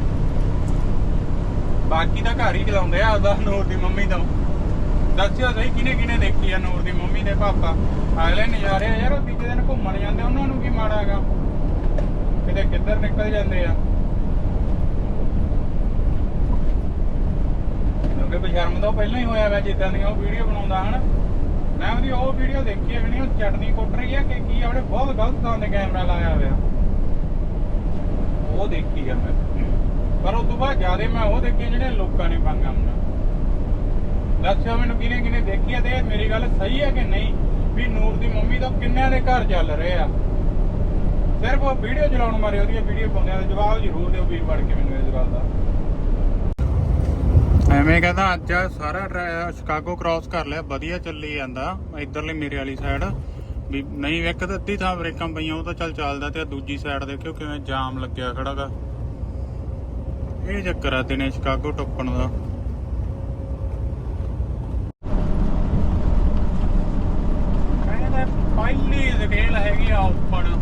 ਬਾਕੀ ਤਾਂ ਘਰ ਹੀ ਚਲਾਉਂਦੇ ਆ, ਆਪਦਾ ਨੂਰ ਦੀ ਮੰਮੀ ਤੋਂ। ਦੱਸਿਓ ਸਹੀ ਕਿਨੇ ਕਿਨੇ ਦੇਖੀ ਆ ਨੂਰ ਦੀ ਮੰਮੀ ਦੇ ਪਾਪਾ? ਅਗਲੇ ਨਜ਼ਾਰੇ ਯਾਰ, ਉਹ ਤੀਜੇ ਦਿਨ ਘੁੰਮਣ ਜਾਂਦੇ, ਉਹਨਾਂ ਨੂੰ ਕੀ ਮਾੜਾ ਹੈਗਾ? ਕਿਤੇ ਕਿੱਧਰ ਨਿਕਲ ਜਾਂਦੇ ਆ? ਕਿਉਂਕਿ ਬਸ਼ਰਮ ਤਾਂ ਪਹਿਲਾਂ ਹੀ ਹੋਇਆ ਵਾ, ਜਿੱਦਾਂ ਦੀਆਂ ਉਹ ਵੀਡੀਓ ਬਣਾਉਂਦਾ ਹਨ। ਮੈਂ ਉਹਦੀ ਉਹ ਵੀਡੀਓ ਦੇਖੀ ਹੈ ਵੀ ਨਹੀਂ ਉਹ ਚਟਨੀ ਕੁੱਟ ਰਹੀ ਹੈ ਕਿ ਕੀ ਆ ਬਹੁਤ ਗਲਤ ਥਾਂ ਤੇ ਕੈਮਰਾ ਲਾਇਆ ਹੋਇਆ। ਉਹ ਦੇਖੀ ਆ ਮੈਂ। ਪਰ ਉਸ ਤੋਂ ਬਾਅਦ ਜ਼ਿਆਦਾ ਮੈਂ ਉਹ ਦੇਖੀ ਜਿਹੜੇ ਲੋਕਾਂ ਨੇ ਪਾਂਗਾ ਹੁੰਦਾ ਦੱਸਿਓ ਮੈਨੂੰ ਕਿਹਨੇ ਕਿਹਨੇ ਦੇਖੀ ਆ ਤੇ ਮੇਰੀ ਗੱਲ ਸਹੀ ਹੈ ਕਿ ਨਹੀਂ? ਵੀ ਨੂਰ ਦੀ ਮੰਮੀ ਤੋਂ ਕਿੰਨਿਆਂ ਦੇ ਘਰ ਚੱਲ ਰਹੇ ਆ। ਸਿਰਫ ਉਹ ਵੀਡੀਓ ਚਲਾਉਣ ਮਾਰੇ ਉਹਦੀਆਂ ਵੀਡੀਓ ਪਾਉਂਦੇ ਆ ਜਵਾਬ ਜ਼ਰੂਰ ਦਿਓ ਵੀਰ ਬਣ ਕੇ ਮੈਨੂੰ ਇਸ ਗੱਲ ਦਾ। ਐਵੇਂ ਕਹਿੰਦਾ, ਅੱਜ ਸਾਰਾ ਟਰੈ- ਸ਼ਿਕਾਗੋ ਕ੍ਰਾਸ ਕਰ ਲਿਆ, ਵਧੀਆ ਚੱਲੀ ਜਾਂਦਾ, ਇਧਰਲੀ ਮੇਰੇ ਵਾਲੀ ਸਾਈਡ ਵੀ ਨਹੀਂ ਇੱਕ ਤਾਂ ਅੱਧੀ ਥਾਂ ਬ੍ਰੇਕਾਂ ਪਈਆਂ, ਉਹ ਤਾਂ ਚੱਲ ਚੱਲਦਾ ਤੇ ਆਹ ਦੂਜੀ ਸਾਈਡ ਦੇਖਿਓ ਕਿਵੇਂ ਜਾਮ ਲੱਗਿਆ ਖੜਾਗਾ। ਇਹ ਚੱਕਰ ਆ ਦਿਨੇ ਸ਼ਿਕਾਗੋ ਟੱਪਣ ਦਾ। ਕਹਿੰਦੇ ਪਹਿਲੀ ਸਕੇਲ ਹੈਗੀ ਆ ਓਪਨ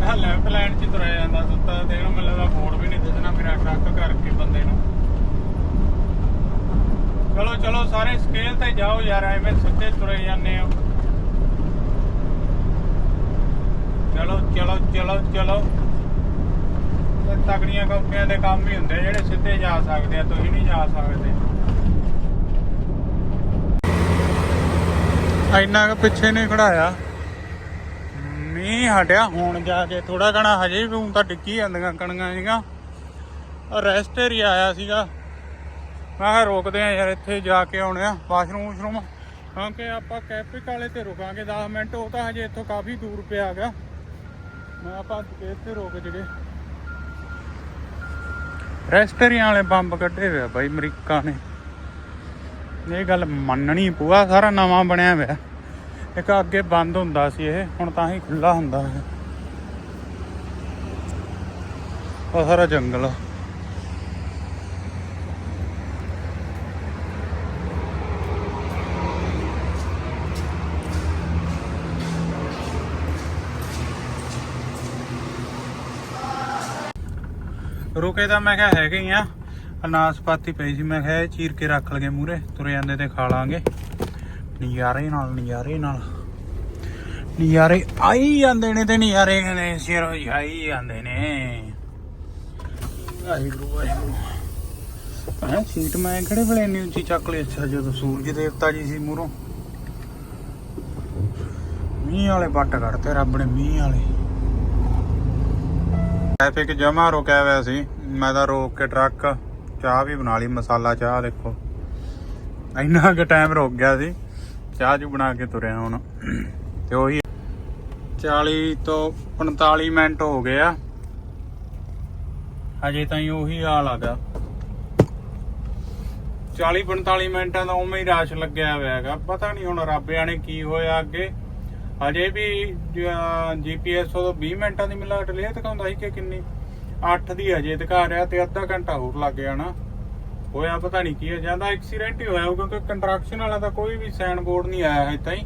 ਮੈਂ ਲੈਫਟ ਲਾਈਨ ਚ ਤੁਰਿਆ ਜਾਂਦਾ, ਸੁੱਤਾ ਤੇ ਇਹਨੂੰ ਮੈਨੂੰ ਲੱਗਦਾ ਫੋਨ ਵੀ ਨਹੀਂ ਦਿਸਣਾ, ਮੇਰਾ ਟਰੱਕ ਕਰਕੇ ਬੰਦੇ ਨੂੰ। ਚਲੋ ਚਲੋ, ਸਾਰੇ ਸਕੇਲ ਤੇ ਜਾਓ ਯਾਰ, ਐਵੇਂ ਸਿੱਧੇ ਤੁਰੇ ਜਾਂਦੇ ਹੋ। ਚਲੋ ਚਲੋ ਚਲੋ ਚਲੋ। ਤੇ ਤਗੜੀਆਂ ਕੰਪਨੀਆਂ ਦੇ ਕੰਮ ਹੀ ਹੁੰਦੇ ਜਿਹੜੇ ਸਿੱਧੇ ਜਾ ਸਕਦੇ ਆ, ਤੁਸੀਂ ਨਹੀਂ ਜਾ ਸਕਦੇ। ਇੰਨਾ ਕੁ ਪਿੱਛੇ ਨਹੀਂ ਖੜਾਇਆ। ਮੀਂਹ ਹਟਿਆ, ਹੁਣ ਜਾ ਕੇ ਥੋੜਾ ਘਣਾ ਹਜੇ ਵੀ, ਹੁਣ ਤਾਂ ਡਿੱਗੀ ਜਾਂਦੀਆਂ ਕਣੀਆਂ ਸੀਗਾ ਰੈਸਟ ਏਰੀਆ ਆਇਆ ਸੀਗਾ। ਮੈਂ ਕਿਹਾ ਰੋਕਦੇ ਆ ਯਾਰ, ਇੱਥੇ ਜਾ ਕੇ ਆਉਣੇ ਆ ਵਾਸ਼ਰੂਮ ਵਾਸ਼ਰੂਮ ਕਿਉਂਕਿ ਆਪਾਂ ਕੈਪਿਕ ਵਾਲੇ ਤੇ ਰੁਕਾਂਗੇ 10 ਮਿੰਟ, ਉਹ ਤਾਂ ਹਜੇ ਇੱਥੋਂ ਕਾਫੀ ਦੂਰ ਪਿਆ ਹੈਗਾ। ਮੈਂ ਆਪਾਂ ਇੱਥੇ ਰੁਕ ਜਗੇ ਰੈਸਟਰੀਆਂ ਵਾਲੇ ਬੰਬ ਕੱਢੇ ਹੋਏ ਆ ਬਾਈ, ਅਮਰੀਕਾ ਨੇ। ਇਹ ਗੱਲ ਮੰਨਣੀ ਪੂਆ ਸਾਰਾ ਨਵਾਂ ਬਣਿਆ ਹੋਇਆ। ਇੱਕ ਅੱਗੇ ਬੰਦ ਹੁੰਦਾ ਸੀ ਇਹ, ਹੁਣ ਤਾਂ ਹੀ ਖੁੱਲਾ ਹੁੰਦਾ ਹੈ ਉਹ ਸਾਰਾ ਜੰਗਲ ਆ। ਰੁਕੇ ਤਾਂ ਮੈਂ ਕਿਹਾ ਹੈਗੇ ਹੀ ਆ। ਅਨਾਸਪਾਤੀ ਪਈ ਸੀ, ਮੈਂ ਕਿਹਾ ਇਹ ਚੀਰ ਕੇ ਰੱਖ ਲਗੇ ਮੂਰੇ ਤੁਰੇ ਜਾਂਦੇ ਤੇ ਖਾ ਲਾਂਗੇ। ਨਜ਼ਾਰੇ ਨਾਲ ਨਜ਼ਾਰੇ ਨਾਲ। ਨਜ਼ਾਰੇ ਆਈ ਜਾਂਦੇ ਨੇ ਤੇ ਨਜ਼ਾਰੇ ਨੇ, ਸਿਰੋਂ ਆਈ ਜਾਂਦੇ ਨੇ। ਵਾਹਿਗੁਰੂ ਵਾਹਿਗੁਰੂ। ਹਾਂ, ਸੀਟ ਮੈਂ ਕਿਹੜੇ ਵੇਲੇ ਇੰਨੀ ਉੱਚੀ ਚੱਕ ਲਈ? ਅੱਛਾ, ਜਦੋਂ ਸੂਰਜ ਦੇਵਤਾ ਜੀ ਸੀ ਮੂਹਰੋਂ। ਮੀਂਹ ਵਾਲੇ ਬੱਟ ਕੱਢਤੇ ਰੱਬ ਨੇ, ਮੀਂਹ ਵਾਲੇ। ਟ੍ਰੈਫਿਕ ਜਮਾ ਰੁਕਿਆ ਹੋਇਆ ਸੀ। ਮੈਂ ਤਾਂ ਰੋਕ ਕੇ ਟਰੱਕ, ਚਾਹ ਵੀ ਬਣਾ ਲਈ, ਮਸਾਲਾ ਚਾਹ ਦੇਖੋ। ਇੰਨਾ ਕੁ ਟਾਈਮ ਰੁਕ ਗਿਆ ਸੀ। ਚਾਹ ਜੂ ਬਣਾ ਕੇ ਤੁਰਿਆ ਹੁਣ। ਤੇ ਉਹੀ 40 ਤੋਂ 45 ਮਿੰਟ ਹੋ ਗਏ ਆ। ਹਜੇ ਤਾਈਂ ਉਹੀ ਹਾਲ ਆਗਾ 40 45 ਮਿੰਟਾਂ ਦਾ ਉਵੇਂ ਹੀ ਰਸ਼ ਲੱਗਿਆ ਹੋਇਆ ਹੈਗਾ ਪਤਾ ਨਹੀਂ ਹੁਣ ਰੱਬ ਜਾਣੇ ਕੀ ਹੋਇਆ ਅੱਗੇ। ਹਜੇ ਵੀ ਜੀਪੀਐਸ ਉਹ 20 ਮਿੰਟਾਂ ਦੀ ਮਿਲਾ ਡਿਲੇ ਦਿਖਾਉਂਦਾ ਸੀ ਕਿ ਕਿੰਨੀ? 8 ਦੀ ਹਜੇ ਦਿਖਾ ਰਿਹਾ ਤੇ ਅੱਧਾ ਘੰਟਾ ਹੋਰ ਲੱਗ ਜਾਣਾ। ਹੋਇਆ ਪਤਾ ਨਹੀਂ ਕੀ ਹੈ ਜਾਂਦਾ ਐਕਸੀਡੈਂਟ ਹੀ ਹੋਇਆ ਹੋਊ ਕਿਉਂਕਿ ਕੰਟਰੈਕਸ਼ਨ ਵਾਲਾ ਦਾ ਕੋਈ ਵੀ ਸਾਈਨ ਬੋਰਡ ਨਹੀਂ ਆਇਆ ਹੈ ਤਾਈਂ।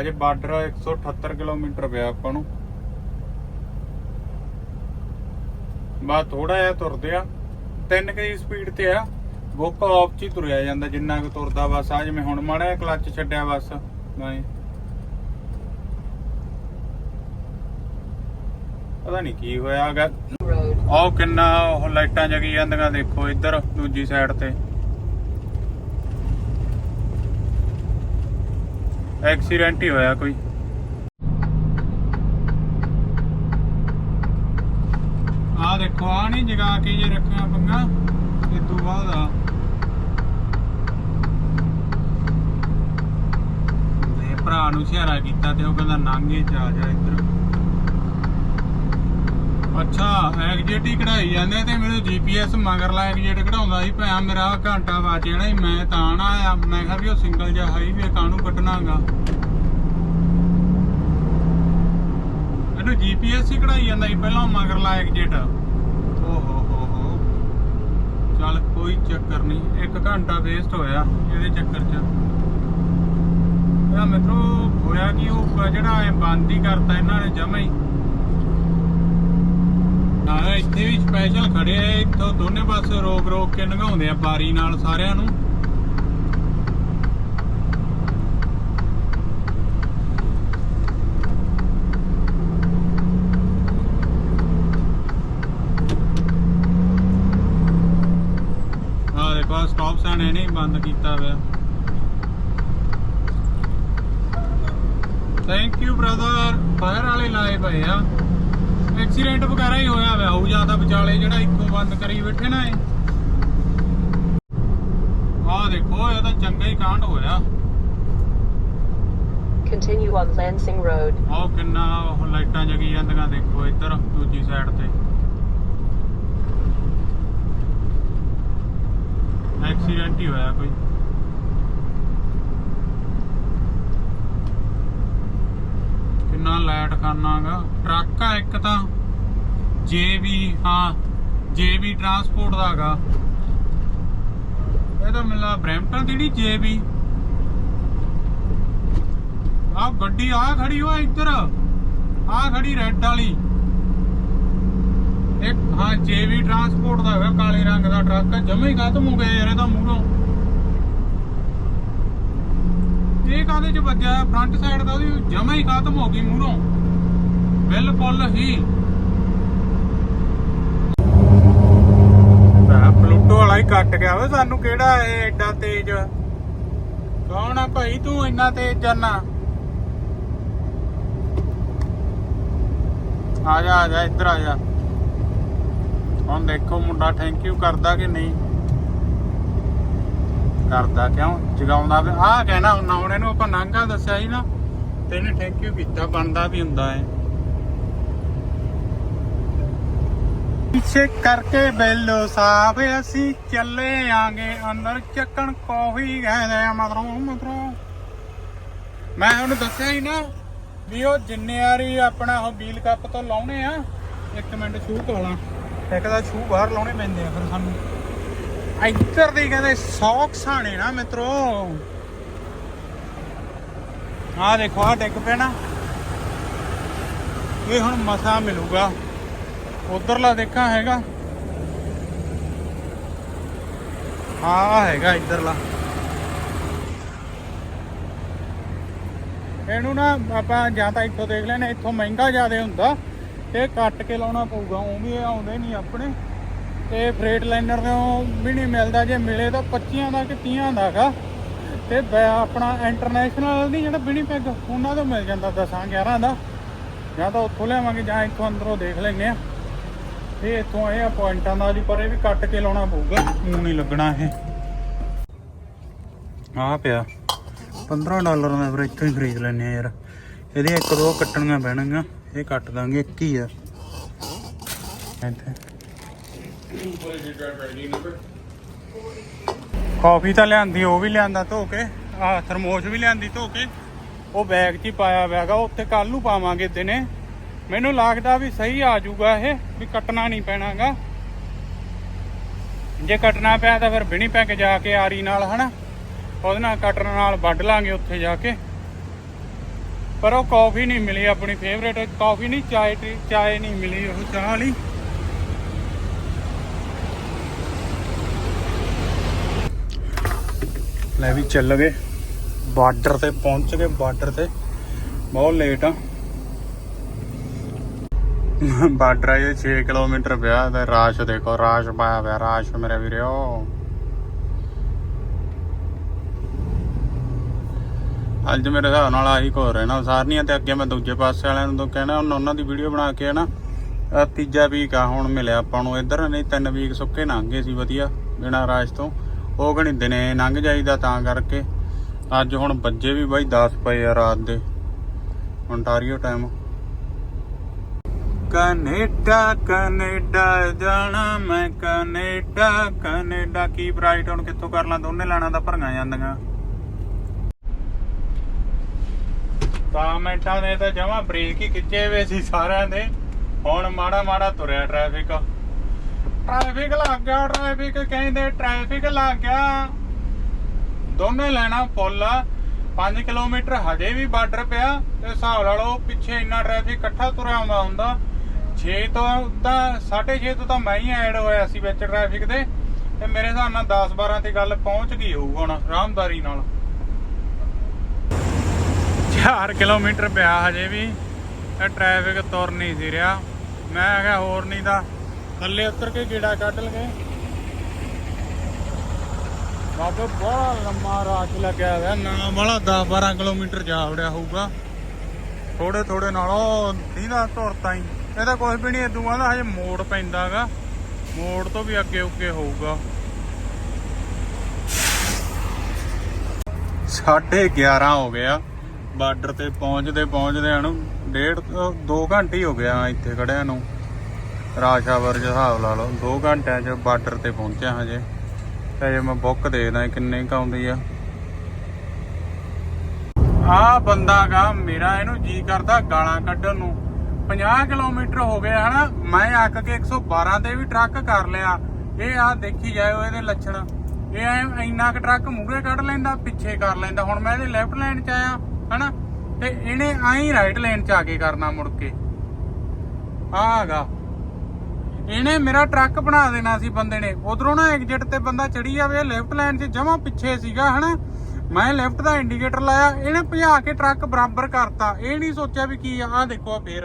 ਅਜੇ ਬਾਰਡਰ 178 ਕਿਲੋਮੀਟਰ ਪਿਆ ਆਪਾਂ ਨੂੰ। ਬਾ ਥੋੜਾ ਜਿਹਾ ਤੁਰਦੇ ਆ। 3 ਦੀ ਸਪੀਡ ਤੇ ਆ। ਬੁੱਕ ਆਫ ਚ ਹੀ ਤੁਰਿਆ ਜਾਂਦਾ, ਜਿੰਨਾ ਕੁ ਤੁਰਦਾ ਬਸ ਆ ਜਿਵੇਂ ਹੁਣ ਮਾੜਾ ਕਲੱਚ ਛੱਡਿਆ ਬਸ ਨਹੀਂ ਪਤਾ ਨਹੀਂ ਕੀ ਹੋਇਆਗਾ Road. ਉਹ ਕਿੰਨਾ ਉਹ ਲਾਈਟਾਂ ਜਗੀ ਜਾਂਦੀਆਂ, ਦੇਖੋ ਇੱਧਰ, ਦੂਜੀ ਸਾਈਡ ਤੇ। ਐਕਸੀਡੈਂਟ ਹੀ ਹੋਇਆ ਕੋਈ। ਆ ਦੇਖੋ ਆ ਨਹੀਂ ਜਗਾ ਕੇ ਜੇ ਰੱਖਿਆ ਪੰਗਾ। ਇਹ ਤੋਂ ਬਾਅਦ ਆ। ਤੇ ਭਰਾ ਨੂੰ ਇਸ਼ਾਰਾ ਕੀਤਾ ਤੇ ਉਹ ਕਹਿੰਦਾ, ਨਾਂਗੇ ਚ ਆ ਜਾ ਇੱਧਰ। ਅੱਛਾ ਐਗਜਿਟ ਹੀ ਕਢਾਈ ਜਾਂਦੇ ਤੇ ਮੈਨੂੰ ਜੀਪੀਐਸ ਮਗਰਲਾ ਐਗਜਿਟ ਕਢਾਉਂਦਾ ਸੀ, ਭੈਣ, ਮੇਰਾ ਘੰਟਾ ਵੱਜ ਜਾਣਾ ਸੀ, ਮੈਂ ਤਾਂ ਨਾ ਆਇਆ। ਮੈਂ ਕਿਹਾ ਵੀ ਉਹ ਸਿੰਗਲ ਜਿਹਾ ਹਾਈਵੇ ਕਾਹਨੂੰ ਕੱਢਣਾਗਾ? ਇਹਨੂੰ ਜੀਪੀਐਸ ਹੀ ਕਢਾਈ ਜਾਂਦਾ ਸੀ, ਪਹਿਲਾਂ ਮਗਰਲਾ ਐਗਜਿਟ ਓ ਹੋ ਹੋ ਹੋ ਚੱਲ ਕੋਈ ਚੱਕਰ ਨਹੀਂ। ਇੱਕ ਘੰਟਾ ਵੇਸਟ ਹੋਇਆ ਇਹਦੇ ਚੱਕਰ 'ਚ। ਇਹ ਮਿੱਤਰੋ, ਹੋਇਆ ਕਿ ਉਹ ਜਿਹੜਾ ਇਹ ਬੰਦ ਹੀ ਕਰਤਾ ਇਹਨਾਂ ਨੇ ਜਮਾ ਹੀ। ਹਾਂ ਇੱਥੇ ਵੀ ਸਪੈਸ਼ਲ ਖੜੇ ਆ, ਇੱਥੋਂ ਦੋਨੇ ਪਾਸੇ ਰੋਕ ਰੋਕ ਕੇ ਨਗਾਉਂਦੇ ਆ, ਬਾਰੀ ਨਾਲ ਸਾਰਿਆਂ ਨੂੰ ਆ ਦੇਖੋ ਸਟਾਪ ਸਾਈਨ ਇਹਨੇ ਹੀ ਬੰਦ ਕੀਤਾ ਹੋਇਆ। ਥੈਂਕ ਯੂ ਬ੍ਰਦਰ ਫਾਇਰ ਵਾਲੇ ਲਾਏ ਪਏ ਆ। ਐਕਸੀਡੈਂਟ ਵਗੈਰਾ ਹੀ ਹੋਇਆ ਹੋਇਆ ਉਹ ਜ਼ਿਆਦਾ ਵਿਚਾਲੇ ਜਿਹੜਾ ਇੱਕੋ ਬੰਦ ਕਰੀ ਬੈਠੇ ਨਾ ਇਹ। ਆਹ ਦੇਖੋ ਇਹ ਤਾਂ ਚੰਗਾ ਹੀ ਕਾਂਡ ਹੋਇਆ। Continue on Lansing Road. ਆਹ ਕਿੰਨਾ ਲਾਈਟਾਂ ਜਗੀ ਜਾਂਦੀਆਂ ਦੇਖੋ ਇੱਧਰ ਦੂਜੀ ਸਾਈਡ ਤੇ। ਐਕਸੀਡੈਂਟ ਹੀ ਹੋਇਆ ਕੋਈ। ਕਿੰਨਾ ਲਾਈਟ ਖਾਨਾਗਾ ਟਰੱਕ ਆ ਇੱਕ ਤਾਂ। ਜੇਬੀ ਹਾਂ ਜੇਬੀ ਟਰਾਂਸਪੋਰਟ ਦਾ ਹੈਗਾ ਇਹ ਤਾਂ ਮਿਲਾ ਬ੍ਰੈਂਪਟਨ ਦੀ ਜਿਹੜੀ ਜੇਬੀ ਆ ਗੱਡੀ ਆ ਖੜੀ ਹੋਆ ਇੱਧਰ। ਆ ਖੜੀ ਰੈੱਡ ਵਾਲੀ। ਇੱਕ ਹਾਂ ਜੇਵੀ ਟਰਾਂਸਪੋਰਟ ਦਾ ਹੈਗਾ ਕਾਲੇ ਰੰਗ ਦਾ ਟਰੱਕ ਜਮੇ ਖਤਮ ਹੋ ਗਿਆ ਯਾਰ ਇਹਦਾ ਮੂਹਰੋਂ। ਇਹ ਕਾਹਦੇ ਚ ਵੱਜਿਆ? ਫਰੰਟ ਸਾਈਡ ਦਾ ਉਹਦੀ ਜਮੇ ਹੀ ਖਤਮ ਹੋ ਗਈ ਮੂਹਰੋਂ। ਬਿਲਕੁਲ ਹੀ। ਪਲੂਟੋ ਵਾਲਾ ਹੀ ਕੱਟ ਗਿਆ ਵੇ ਸਾਨੂੰ ਕਿਹੜਾ ਇਹ ਐਡਾ ਤੇਜ਼? ਕੌਣ ਆ ਭਾਈ ਤੂੰ ਇੰਨਾ ਤੇਜ਼ ਜਾਨਾ? ਆ ਜਾ ਆ ਜਾ, ਇੱਧਰ ਆ ਜਾ। ਹੁਣ ਦੇਖੋ ਮੁੰਡਾ ਥੈਂਕ ਯੂ ਕਰਦਾ ਕਿ ਨਹੀਂ? ਕਰਦਾ ਕਿਉਂ? ਜਗਾਉਂਦਾ ਆਹ ਕਹਿਣਾ ਹੁਣ ਹੁਣ ਇਹਨੂੰ ਆਪਾਂ ਨਾਂਗਾ ਦੱਸਿਆ ਸੀ ਨਾ, ਤੇ ਇਹਨੇ ਥੈਂਕ ਯੂ ਕੀਤਾ, ਬਣਦਾ ਵੀ ਹੁੰਦਾ ਹੈ। ਪਿੱਛੇ ਕਰਕੇ ਬੈਲੋ ਸਾਫ਼ ਅਸੀਂ ਚੱਲੇ ਆਂਗੇ ਅੰਦਰ, ਚੱਕਣ ਕੌਫੀ ਕਹਿੰਦੇ ਆ ਮਤਰੋਂ ਮੈਂ ਉਹਨੂੰ ਦੱਸਿਆ ਹੀ ਨਾ ਵੀ ਉਹ ਜਿੰਨੇ ਵਾਰੀ ਆਪਣਾ ਉਹ ਬੀਲ ਕੱਪ ਤੋਂ ਲਾਉਣੇ ਆ, ਇੱਕ ਮਿੰਟ ਸ਼ੂ ਕੋਲਾ ਇੱਕ ਦਾ ਸ਼ੂ ਬਾਹਰ ਲਾਉਣੇ ਪੈਂਦੇ ਆ ਫਿਰ ਸਾਨੂੰ। ਇੱਧਰ ਦੀ ਕਹਿੰਦੇ ਸੌਕਸ ਆਣੇ ਨਾ ਮਿੱਤਰੋ। ਆਹ ਦੇਖੋ ਆ ਡਿੱਗ ਪੈਣਾ ਇਹ ਹੁਣ ਮਸਾ ਮਿਲੂਗਾ। ਉਧਰਲਾ ਦੇਖਾਂ ਹੈਗਾ। ਹਾਂ ਹੈਗਾ ਇੱਧਰਲਾ। ਇਹਨੂੰ ਨਾ ਆਪਾਂ ਜਾਂ ਤਾਂ ਇੱਥੋਂ ਦੇਖ ਲੈਣੇ ਇੱਥੋਂ ਮਹਿੰਗਾ ਜ਼ਿਆਦਾ ਹੁੰਦਾ। ਇਹ ਕੱਟ ਕੇ ਲਾਉਣਾ ਪਊਗਾ, ਉਵੇਂ ਆਉਂਦੇ ਨਹੀਂ ਆਪਣੇ। ਤੇ ਫਰੇਟ ਲਾਈਨਰ ਤੋਂ ਵੀ ਨਹੀਂ ਮਿਲਦਾ, ਜੇ ਮਿਲੇ ਤਾਂ 25 ਦਾ ਕਿ 30 ਦਾ ਹੈਗਾ ਤੇ ਆਪਣਾ ਇੰਟਰਨੈਸ਼ਨਲ ਦੀ ਜਿਹੜਾ ਬਿਨੀ ਪੈਗ ਉਹਨਾਂ ਤੋਂ ਮਿਲ ਜਾਂਦਾ 10 11 ਦਾ। ਜਾਂ ਤਾਂ ਉੱਥੋਂ ਲਿਆਵਾਂਗੇ, ਜਾਂ ਇੱਥੋਂ ਅੰਦਰੋਂ ਦੇਖ ਲੈਂਦੇ ਆ ਇਹ ਇੱਥੋਂ ਇਹ ਆ ਪੁਆਇੰਟਾਂ ਦਾ ਜੀ ਪਰ ਇਹ ਵੀ ਕੱਟ ਕੇ ਲਾਉਣਾ ਪਊਗਾ। ਮੂੰਹ ਨਹੀਂ ਲੱਗਣਾ ਇਹ। ਆ ਪਿਆ। 15 ਡਾਲਰ ਦਾ ਫਿਰ ਇੱਥੋਂ ਹੀ ਖਰੀਦ ਲੈਣੇ ਆ ਯਾਰ। ਇਹਦੇ ਇੱਕ ਦੋ ਕੱਟਣੀਆਂ ਪੈਣਗੀਆਂ। ਇਹ ਕੱਟ ਦਾਂਗੇ ਇੱਕ ਹੀ ਆ। ਇੱਥੇ। ਕਾਫੀ ਤਾਂ ਲਿਆਂਦੀ, ਉਹ ਵੀ ਲਿਆਂਦਾ ਧੋ ਕੇ। ਆ, ਥਰਮੋਸ ਵੀ ਲਿਆਂਦੀ ਧੋ ਕੇ। ਉਹ ਬੈਗ 'ਚ ਹੀ ਪਾਇਆ ਹੋਇਆਗਾ ਉੱਥੇ ਕੱਲ ਨੂੰ ਪਾਵਾਂਗੇ ਦਿਨੇ। ਮੈਨੂੰ ਲੱਗਦਾ ਵੀ ਸਹੀ ਆ ਜਾਊਗਾ ਇਹ, ਵੀ ਕੱਟਣਾ ਨਹੀਂ ਪੈਣਾਗਾ ਜੇ ਕੱਟਣਾ ਪਿਆ ਤਾਂ ਫਿਰ ਬਿਣੀ ਪੈ ਕੇ ਜਾ ਕੇ ਆਰੀ ਨਾਲ ਹਨਾ, ਉਹਦੇ ਨਾਲ ਕੱਟਣ ਨਾਲ ਵੱਢ ਲਾਂਗੇ ਉੱਥੇ ਜਾ ਕੇ। ਪਰ ਉਹ ਕਾਫੀ ਨਹੀਂ ਮਿਲੀ ਆਪਣੀ ਫੇਵਰੇਟ ਕਾਫੀ ਨਹੀਂ ਚਾय ਟੀ- ਚਾय ਨਹੀਂ ਮਿਲੀ ਉਹ ਚਾਹ ਵਾਲੀ। ਲੈ ਵੀ ਚੱਲ ਗਏ। ਬਾਰਡਰ ਤੇ ਪਹੁੰਚ ਗਏ, ਬਾਰਡਰ ਤੇ। ਬਹੁਤ ਲੇਟ ਆ। ਬਾਰਡਰ ਇਹ 6 ਕਿਲੋਮੀਟਰ ਪਿਆ, ਤੇ ਰਾਸ਼ ਦੇਖੋ, ਰਾਸ਼ ਪਾਇਆ ਪਿਆ, ਰਾਸ਼ ਮੇਰੇ ਵੀਰੋ। ਅੱਜ ਮੇਰੇ ਹਿਸਾਬ ਨਾਲ ਆਹੀ ਕੋ ਰਹਿਣਾ ਸਾਰਨੀਆਂ ਤੇ ਅੱਗੇ ਮੈਂ ਦੂਜੇ ਪਾਸੇ ਵਾਲਿਆਂ ਨੂੰ ਤਾਂ ਕਹਿਣਾ ਹੁਣ ਉਹਨਾਂ ਦੀ ਵੀਡੀਓ ਬਣਾ ਕੇ ਨਾ ਤੀਜਾ ਵੀਕ ਆ, ਹੁਣ ਮਿਲਿਆ ਆਪਾਂ ਨੂੰ ਇੱਧਰ, ਨਹੀਂ ਤਿੰਨ ਵੀਕ ਸੁੱਕੇ ਲੰਘ ਗਏ ਸੀ ਵਧੀਆ, ਬਿਨਾਂ ਰਾਸ਼ ਤੋਂ। ਉਹ ਘਣੀ ਦਿਨੇ ਲੰਘ ਜਾਈਦਾ ਤਾਂ ਕਰਕੇ। ਅੱਜ ਹੁਣ ਵੱਜੇ ਵੀ ਬਾਈ 10 ਪਏ ਆ ਰਾਤ ਦੇ। ਓਨਟਾਰੀਓ ਟਾਈਮ ਕੈਨੇਡਾ ਕੈਨੇਡਾ ਜਾਣਾ, ਮੈਂ ਕੈਨੇਡਾ ਕੈਨੇਡਾ ਕੀ ਬ੍ਰਾਈਟ ਹੁਣ ਕਿੱਥੋਂ ਕਰ ਲਾਂ, ਦੋਨੇ ਲੈਣਾ ਤਾਂ ਭਰੀਆਂ ਜਾਂਦੀਆਂ। ਤਾਂ ਮਿੰਟਾਂ ਦੇ ਤਾਂ ਜਮਾ ਬ੍ਰੇਕ ਹੀ ਖਿੱਚੇ ਹੋਏ ਸੀ ਸਾਰਿਆਂ ਦੇ। ਹੁਣ ਮਾੜਾ ਮਾੜਾ ਤੁਰਿਆ ਟ੍ਰੈਫਿਕ ਟ੍ਰੈਫਿਕ ਲੱਗ ਗਿਆ ਟ੍ਰੈਫਿਕ ਕਹਿੰਦੇ ਟ੍ਰੈਫਿਕ ਲੱਗ ਗਿਆ। ਦੋਨੇ ਲੈਣਾ ਫੁੱਲ ਆ। 5 ਕਿਲੋਮੀਟਰ ਹਜੇ ਵੀ ਬਾਰਡਰ ਪਿਆ। ਤੇ ਹਿਸਾਬ ਲਾ ਲਓ ਪਿੱਛੇ ਇੰਨਾ ਟ੍ਰੈਫਿਕ ਇਕੱਠਾ ਤੁਰਿਆ ਆਉਂਦਾ ਹੁੰਦਾ। 6 ਤੋਂ ਤਾਂ 6:30 ਤੋਂ ਤਾਂ ਮੈਂ ਹੀ ਐਡ ਹੋਇਆ ਸੀ ਵਿੱਚ ਟ੍ਰੈਫਿਕ ਦੇ। ਤੇ ਮੇਰੇ ਹਿਸਾਬ ਨਾਲ 10 12 ਤੇ ਗੱਲ ਪਹੁੰਚ ਗਈ ਹੋਊ ਹੁਣ, ਆਰਾਮਦਾਰੀ ਨਾਲ। 4 ਕਿਲੋਮੀਟਰ ਪਿਆ ਹਜੇ ਵੀ, ਇਹ ਟ੍ਰੈਫਿਕ ਤੁਰ ਨਹੀਂ ਸੀ ਰਿਹਾ। ਮੈਂ ਕਿਹਾ ਹੋਰ ਨਹੀਂ ਦਾ ਥੱਲੇ ਉਤਰ ਕੇ ਗੇੜਾ ਕੱਢ ਲਗੇ। ਬਾਬਾ, ਬੜਾ ਲੰਮਾ ਰਾਤ ਲੱਗਿਆ ਹੋਇਆ ਨਾ ਵਾਲਾ 10 12 ਕਿਲੋਮੀਟਰ ਜਾ ਵੜਿਆ ਹੋਊਗਾ। ਥੋੜੇ ਥੋੜੇ ਨਾਲ ਉਹ ਦੀਦਾ ਤੁਰ ਤਾਈ ਇਹ ਤਾਂ ਕੁਝ ਵੀ ਨਹੀਂ ਇਦੋਂ ਬਾਅਦ ਹਜੇ ਮੋੜ ਪੈਂਦਾਗਾ ਮੋੜ ਤੋਂ ਵੀ ਅੱਗੇ ਉੱਗੇ ਹੋਊਗਾ। 11:30 ਹੋ ਗਿਆ ਬਾਰਡਰ ਤੇ ਪਹੁੰਚਦੇ ਪਹੁੰਚਦੇ ਨੂੰ ਡੇਢ ਤੋਂ 2 ਘੰਟੇ ਹੀ ਹੋ ਗਿਆ ਇੱਥੇ ਖੜਿਆ ਨੂੰ। ਰਾਸ਼ਾਵਰ ਜਿਹਾ ਹਿਸਾਬ ਲਾ ਲਓ 2 ਘੰਟਿਆਂ 'ਚ ਬਾਰਡਰ ਤੇ ਪਹੁੰਚਿਆ ਹਜੇ। ਤੇ ਜੇ ਮੈਂ ਬੁੱਕ ਦੇਖਦਾ ਕਿੰਨੇ ਕ ਆਉਂਦੀ ਆ। ਆ ਬੰਦਾ ਗਾ, ਮੇਰਾ ਇਹਨੂੰ ਜੀ ਕਰਦਾ ਗਾਲਾਂ ਕੱਢਣ ਨੂੰ। 50 ਕਿਲੋਮੀਟਰ ਹੋ ਗਏ ਹਨਾ, ਮੈਂ ਅੱਕ ਕੇ 112 ਤੇ ਵੀ ਟਰੱਕ ਕਰ ਲਿਆ। ਇਹ ਆ ਦੇਖੀ ਜਾਇਓ ਇਹਦੇ ਲੱਛਣ। ਇਹ ਐ ਇੰਨਾ ਕੁ ਟਰੱਕ ਮੂਹਰੇ ਕੱਢ ਲੈਂਦਾ, ਪਿੱਛੇ ਕਰ ਲੈਂਦਾ। ਹੁਣ ਮੈਂ ਇਹਦੇ ਲੈਫਟ ਲਾਈਨ 'ਚ ਆਇਆ। ਹਨਾ? ਤੇ ਇਹਨੇ ਆਈ ਰਾਈਟ ਲਾਈਨ 'ਚ ਆ ਕੇ ਕਰਨਾ ਮੁੜ ਕੇ। ਆ ਇਹਨੇ ਮੇਰਾ ਟਰੱਕ ਬਣਾ ਦੇਣਾ ਸੀ ਬੰਦੇ ਨੇ। ਉਧਰੋਂ ਨਾ ਐਗਜ਼ਿਟ ਤੇ ਬੰਦਾ ਚੜੀ ਜਾਵੇ ਲੈਫਟ ਲਾਈਨ 'ਚ ਜਮਾ ਪਿੱਛੇ ਸੀਗਾ, ਹਨਾ? ਮੈਂ ਲੈਫਟ ਦਾ ਇੰਡੀਕੇਟਰ ਲਾਇਆ, ਇਹਨੇ ਭਜਾ ਕੇ ਟਰੱਕ ਬਰਾਬਰ ਕਰਤਾ। ਇਹ ਨਹੀਂ ਸੋਚਿਆ ਵੀ ਕੀ ਆ, ਆਹ ਦੇਖੋ ਆ ਫੇਰ।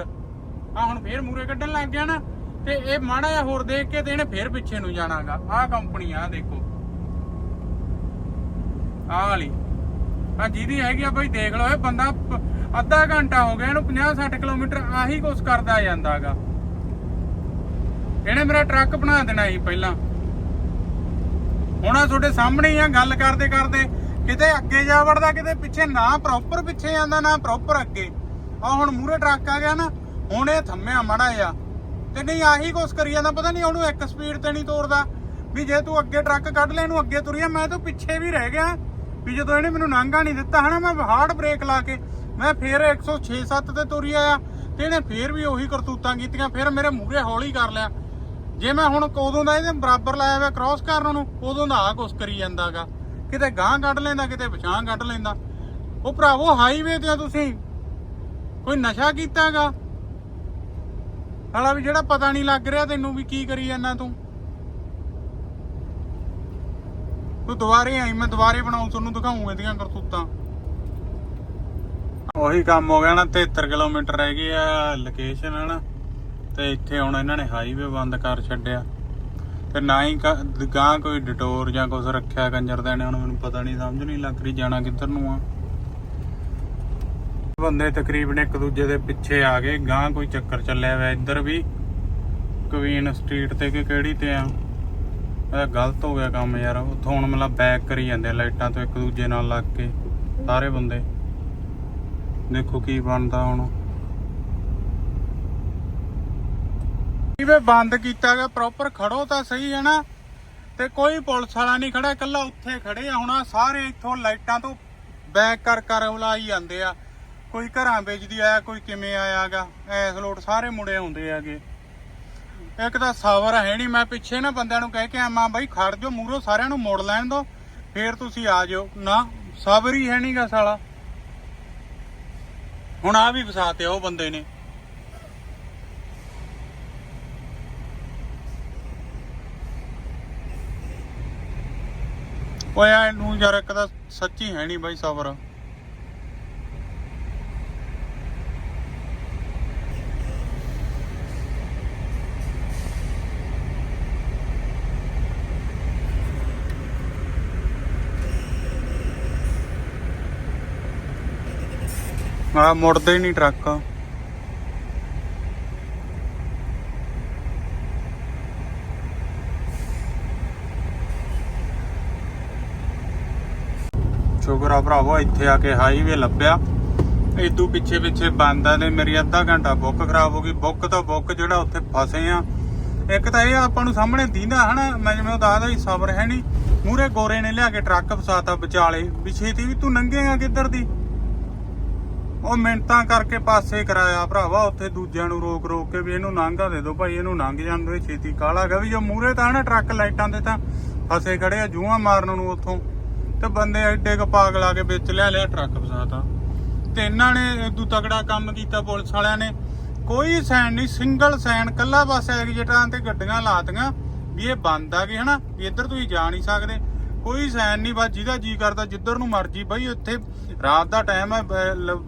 ਆ ਹੁਣ ਫੇਰ ਮੂਰੇ ਕੱਢਣ ਲੱਗ ਗਿਆ ਨਾ, ਤੇ ਇਹ ਮਾੜਾ ਜਿਹਾ ਹੋਰ ਦੇਖ ਕੇ ਤੇ ਇਹਨੇ ਫੇਰ ਪਿੱਛੇ ਨੂੰ ਜਾਣਾਗਾ। ਆਹ ਕੰਪਨੀ ਆ ਦੇਖੋ। ਆ ਵਾਲੀ। ਆ ਜਿਹਦੀ ਹੈਗੀ ਆ ਬਈ ਦੇਖ ਲਓ ਇਹ ਬੰਦਾ ਅੱਧਾ ਘੰਟਾ ਹੋ ਗਿਆ, ਇਹਨੂੰ 50 60 ਕਿਲੋਮੀਟਰ ਆਹੀ ਕੁਛ ਕਰਦਾ ਜਾਂਦਾਗਾ ਇਹਨੇ ਮੇਰਾ ਟਰੱਕ ਬਣਾ ਦੇਣਾ ਸੀ ਪਹਿਲਾਂ। ਹੁਣ ਆ ਤੁਹਾਡੇ ਸਾਹਮਣੇ ਹੀ ਆ, ਗੱਲ ਕਰਦੇ ਕਰਦੇ। ਕਿਤੇ ਅੱਗੇ ਜਾ ਵੜਦਾ, ਕਿਤੇ ਪਿੱਛੇ, ਨਾ ਪ੍ਰੋਪਰ ਪਿੱਛੇ ਜਾਂਦਾ, ਨਾ ਪ੍ਰੋਪਰ ਅੱਗੇ। ਆ ਹੁਣ ਮੂਰੇ ਟਰੱਕ ਆ ਗਿਆ ਨਾ, ਹੁਣ ਇਹ ਥੰਮਿਆ ਮੜਾ ਆ ਤੇ ਨਹੀਂ, ਆਹੀ ਕੁਛ ਕਰੀ ਜਾਂਦਾ, ਪਤਾ ਨਹੀਂ ਉਹਨੂੰ ਇੱਕ ਸਪੀਡ ਤੇ ਨਹੀਂ ਤੋਰਦਾ। ਵੀ ਜੇ ਤੂੰ ਅੱਗੇ ਟਰੱਕ ਕੱਢ ਲੈ, ਇਹਨੂੰ ਅੱਗੇ ਤੁਰਿਆ, ਮੈਂ ਤਾਂ ਪਿੱਛੇ ਵੀ ਰਹਿ ਗਿਆ। ਵੀ ਜਦੋਂ ਇਹਨੇ ਮੈਨੂੰ ਨਾਂਗਾ ਨਹੀਂ ਦਿੱਤਾ, ਹਨਾ, ਮੈਂ ਹਾਰਡ ਬ੍ਰੇਕ ਲਾ ਕੇ, ਮੈਂ ਫੇਰ 106 7 ਤੇ ਤੁਰੀ ਆਇਆ ਤੇ ਇਹਨੇ ਫੇਰ ਵੀ ਉਹੀ ਕਰਤੂਤਾਂ ਕੀਤੀਆਂ, ਫਿਰ ਮੇਰੇ ਮੂਹਰੇ ਹੌਲੀ ਕਰ ਲਿਆ। ਜੇ ਮੈਂ ਹੁਣ ਉਦੋਂ ਦਾ ਇਹਦੇ ਬਰਾਬਰ ਲਾਇਆ ਹੋਇਆ ਕ੍ਰਾਸ ਕਰਨ ਨੂੰ, ਉਦੋਂ ਦਾ ਆ ਕੁਛ ਕਰੀ ਜਾਂਦਾਗਾ। ਕਿਤੇ ਗਾਂ ਕੱਢ ਲੈਂਦਾ, ਕਿਤੇ ਪਛਾਂ ਕੱਢ ਲੈਂਦਾ। ਉਹ ਭਰਾਵੋ ਹਾਈਵੇ ਤੇ ਤੁਸੀਂ। ਕੋਈ ਨਸ਼ਾ ਕੀਤਾਗਾ? ਹਾਲਾ ਵੀ ਜਿਹੜਾ ਪਤਾ ਨਹੀਂ ਲੱਗ ਰਿਹਾ ਤੈਨੂੰ ਵੀ ਕੀ ਕਰੀ ਜਾਂਦਾ ਤੂੰ। ਤੂੰ ਦੁਬਾਰੇ ਆਈ, ਮੈਂ ਦੁਬਾਰੇ ਬਣਾਉਂ, ਤੁਹਾਨੂੰ ਦਿਖਾਉਂਗਾ ਇਹਦੀਆਂ ਕਰਤੂਤਾਂ। ਉਹੀ ਕੰਮ ਹੋ ਗਿਆ ਨਾ 73 ਕਿਲੋਮੀਟਰ ਰਹਿ ਗਈ ਆ ਲੋਕੇਸ਼ਨ ਹੈ ਨਾ ਤੇ ਇੱਥੇ ਹੁਣ ਇਹਨਾਂ ਨੇ ਹਾਈਵੇ ਬੰਦ ਕਰ ਛੱਡਿਆ। ਤੇ ਨਾ ਹੀ ਕ- ਗਾਂ ਕੋਈ ਡਿਟੋਰ ਜਾਂ ਕੁਝ ਰੱਖਿਆ ਕੰਜਰ ਦੇ ਨੇ ਹੁਣ ਮੈਨੂੰ ਪਤਾ ਨਹੀਂ, ਸਮਝ ਨਹੀਂ ਲੱਗ ਰਹੀ ਜਾਣਾ ਕਿੱਧਰ ਨੂੰ ਆ। ਬੰਦੇ ਤਕਰੀਬਨ ਇੱਕ ਦੂਜੇ ਦੇ ਪਿੱਛੇ ਆ ਗਏ ਗਾਂ ਕੋਈ ਚੱਕਰ ਚੱਲਿਆ ਹੋਇਆ ਇੱਧਰ ਵੀ। ਕਵੀਨ ਸਟਰੀਟ ਤੇ ਕਿ ਕਿਹੜੀ ਤੇ ਆ? ਇਹ ਗਲਤ ਹੋ ਗਿਆ ਕੰਮ ਯਾਰ। ਉੱਥੋਂ ਹੁਣ ਮਤਲਬ ਬੈਕ ਕਰੀ ਜਾਂਦੇ ਆ, ਲਾਈਟਾਂ ਤੋਂ ਇੱਕ ਦੂਜੇ ਨਾਲ ਲੱਗ ਕੇ। ਸਾਰੇ ਬੰਦੇ। ਦੇਖੋ ਕੀ ਬਣਦਾ ਹੁਣ। ਇਹ ਬੰਦ ਕੀਤਾ ਗਿਆ ਪ੍ਰੋਪਰ ਖੜੋ ਤਾਂ ਸਹੀ ਹੈ ਨਾ। ਤੇ ਕੋਈ ਪੁਲਿਸ ਵਾਲਾ ਨਹੀਂ ਖੜਾ, ਇਕੱਲਾ ਉੱਥੇ ਖੜੇ ਆ। ਹੁਣ ਆਹ ਸਾਰੇ ਇੱਥੋਂ ਲਾਈਟਾਂ ਤੋਂ ਬੈਕ ਕਰ ਕਰ ਉਲਾਈ ਜਾਂਦੇ ਆ। ਕੋਈ ਘਰਾਂ ਵਿੱਚ ਦੀ ਆਇਆ, ਕੋਈ ਕਿਵੇਂ ਆਇਆਗਾ। ਐਸ ਲੋਟ ਸਾਰੇ ਮੁੜੇ ਆਉਂਦੇ ਆਗੇ ਇੱਕ ਤਾਂ ਸਬਰ ਹੈ ਨਹੀਂ, ਮੈਂ ਪਿੱਛੇ ਨਾ ਬੰਦਿਆਂ ਨੂੰ ਕਹਿ ਕੇ ਆਵਾਂ ਬਾਈ ਖੜ ਜਾਓ, ਮੂਹਰੋਂ ਸਾਰਿਆਂ ਨੂੰ ਮੋੜ ਲੈਣ ਦੋ, ਫੇਰ ਤੁਸੀਂ ਆ ਜਾਓ। ਨਾ, ਸਬਰ ਹੀ ਹੈ ਨਹੀਂਗਾ ਸਾਲਾ। ਹੁਣ ਆ ਵੀ ਫਸਾਤੇ ਉਹ ਬੰਦੇ ਨੇ। ਓਏ ਆ ਨੂੰ ਯਾਰ ਇੱਕ ਤਾਂ ਸੱਚੀ ਹੈ ਨਹੀਂ ਬਾਈ ਸਬਰ। ਆ ਮੁੜਦੇ ਹੀ ਨਹੀਂ ਟਰੱਕ। ਸ਼ੁਕਰ ਭਰਾਵੋ, ਇੱਥੇ ਆ ਕੇ ਹਾਈਵੇ ਲੱਭਿਆ। ਇਦੋਂ ਪਿੱਛੇ ਪਿੱਛੇ ਬੰਦਾ ਨੇ ਮੇਰੀ ਅੱਧਾ ਘੰਟਾ ਬੁੱਕ ਖਰਾਬ ਹੋ ਗਈ। ਬੁੱਕ ਤੋਂ ਬੁੱਕ ਜਿਹੜਾ ਉੱਥੇ ਫਸੇ ਆ। ਇੱਕ ਤਾਂ ਇਹ ਆਪਾਂ ਨੂੰ ਸਾਹਮਣੇ ਦੀਂਦਾ ਹਨਾ, ਮੈਂ ਜਿਵੇਂ ਉਹ ਦੱਸਦਾ ਸੀ, ਸਬਰ ਹੈ ਨਹੀਂ। ਮੂਰੇ ਗੋਰੇ ਨੇ ਲਿਆ ਕੇ ਟਰੱਕ ਫਸਾਤਾ ਵਿਚਾਲੇ। ਵੀ ਛੇਤੀ ਵੀ ਤੂੰ ਲੰਘੇਗਾ ਕਿੱਧਰ ਦੀ? ਉਹ ਮਿੰਟਾਂ ਕਰਕੇ ਪਾਸੇ ਕਰਾਇਆ ਭਰਾਵਾ, ਉੱਥੇ ਦੂਜਿਆਂ ਨੂੰ ਰੋਕ ਰੋਕ ਕੇ ਵੀ ਇਹਨੂੰ ਨਾਂਗਾ ਦੇ ਦਿਓ ਭਾਈ, ਇਹਨੂੰ ਲੰਘ ਜਾਂਦੇ ਛੇਤੀ ਕਾਲਾ ਗਾ ਵੀ ਜੋ ਮੂਰੇ ਤਾਂ ਨਾ ਟਰੱਕ ਲਾਈਟਾਂ ਤੇ ਤਾਂ ਫਸੇ ਖੜੇ ਆ ਜੂਆਂ ਮਾਰਨ ਨੂੰ ਉੱਥੋਂ। ਤੇ ਬੰਦੇ ਐਡੇ ਕ ਪਾਗ ਲਾ ਕੇ ਵਿੱਚ ਲਿਆ ਲਿਆ ਟਰੱਕ ਫਸਾਤਾ ਤੇ। ਇਹਨਾਂ ਨੇ ਇਦੋਂ ਤਗੜਾ ਕੰਮ ਕੀਤਾ ਪੁਲਿਸ ਵਾਲਿਆਂ ਨੇ। ਕੋਈ ਸਾਈਨ ਨਹੀਂ, ਸਿੰਗਲ ਸਾਈਨ ਕੱਲਾ ਬਸ ਐਗਜਿਟਾਂ ਤੇ ਗੱਡੀਆਂ ਲਾਤੀਆਂ ਵੀ ਇਹ ਬੰਦ ਆ ਗਏ ਹਨਾ? ਵੀ ਇੱਧਰ ਤੁਸੀਂ ਜਾ ਨਹੀਂ ਸਕਦੇ। ਕੋਈ ਸਾਈਨ ਨਹੀਂ, ਬਸ ਜਿਹਦਾ ਜੀ ਕਰਦਾ, ਜਿੱਧਰ ਨੂੰ ਮਰਜ਼ੀ ਬਈ, ਉੱਥੇ ਰਾਤ ਦਾ ਟਾਈਮ ਹੈ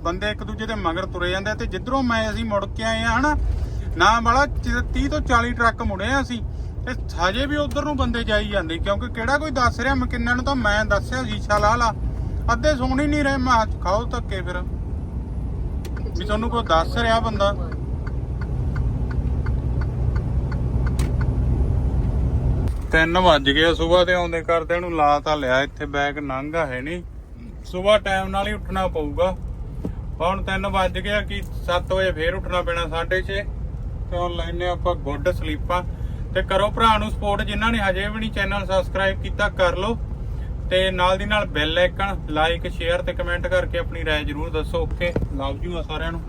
ਬੰਦੇ ਇੱਕ ਦੂਜੇ ਦੇ ਮਗਰ ਤੁਰੇ ਜਾਂਦੇ ਤੇ ਜਿੱਧਰੋਂ ਮੈਂ ਅਸੀਂ ਮੁੜ ਕੇ ਆਏ ਆ, ਹਨਾ, ਨਾ ਵਾਲਾ 30 ਤੋਂ 40 ਟਰੱਕ ਮੁੜੇ ਆ ਅਸੀਂ, ਤੇ ਹਜੇ ਵੀ ਉਧਰ ਨੂੰ ਬੰਦੇ ਜਾਈ ਜਾਂਦੇ, ਕਿਉਂਕਿ ਕਿਹੜਾ ਕੋਈ ਦੱਸ ਰਿਹਾ, ਮੈਂ ਨੂੰ ਤਾਂ ਮੈਂ ਦੱਸਿਆ ਸ਼ੀਸ਼ਾ ਲਾ ਲਾ ਅੱਧੇ ਸੁਣ ਹੀ ਨਹੀਂ ਰਹੇ, ਮੈਂ ਖਾਓ ਧੱਕੇ ਫਿਰ। ਵੀ ਤੁਹਾਨੂੰ ਕੋਈ ਦੱਸ ਰਿਹਾ ਬੰਦਾ। ਤਿੰਨ ਵੱਜ ਗਏ ਸਵੇਰ ਦੇ ਆਉਂਦੇ ਕਰਦੇ ਨੂੰ ਲਾ ਤਾਂ ਲਿਆ, ਇੱਥੇ ਬੈਗ ਨੰਗਾ ਹੈ ਨਹੀਂ। ਸਵੇਰ ਟਾਈਮ ਨਾਲ ਹੀ ਉੱਠਣਾ ਪਊਗਾ। ਹੁਣ 3 ਵੱਜ ਗਿਆ ਕਿ 7 ਵਜੇ ਫੇਰ ਉੱਠਣਾ ਪੈਣਾ 6:30 ਤੇ ਹੁਣ ਲੈਨੇ ਆਪਾਂ ਗੁੱਡ ਸਲੀਪਾਂ ਤੇ ਕਰੋ ਭਰਾ ਨੂੰ ਸਪੋਰਟ ਜਿਨ੍ਹਾਂ ਨੇ ਹਜੇ ਵੀ ਨਹੀਂ ਚੈਨਲ ਸਬਸਕ੍ਰਾਈਬ ਕੀਤਾ, ਕਰ ਲਓ। ਤੇ ਨਾਲ ਦੀ ਨਾਲ ਬੈਲ ਆਈਕਨ ਲਾਈਕ ਸ਼ੇਅਰ ਤੇ ਕਮੈਂਟ ਕਰਕੇ ਆਪਣੀ ਰਾਏ ਜਰੂਰ ਦੱਸੋ ਓਕੇ ਲਵ ਯੂ ਆ ਸਾਰਿਆਂ ਨੂੰ।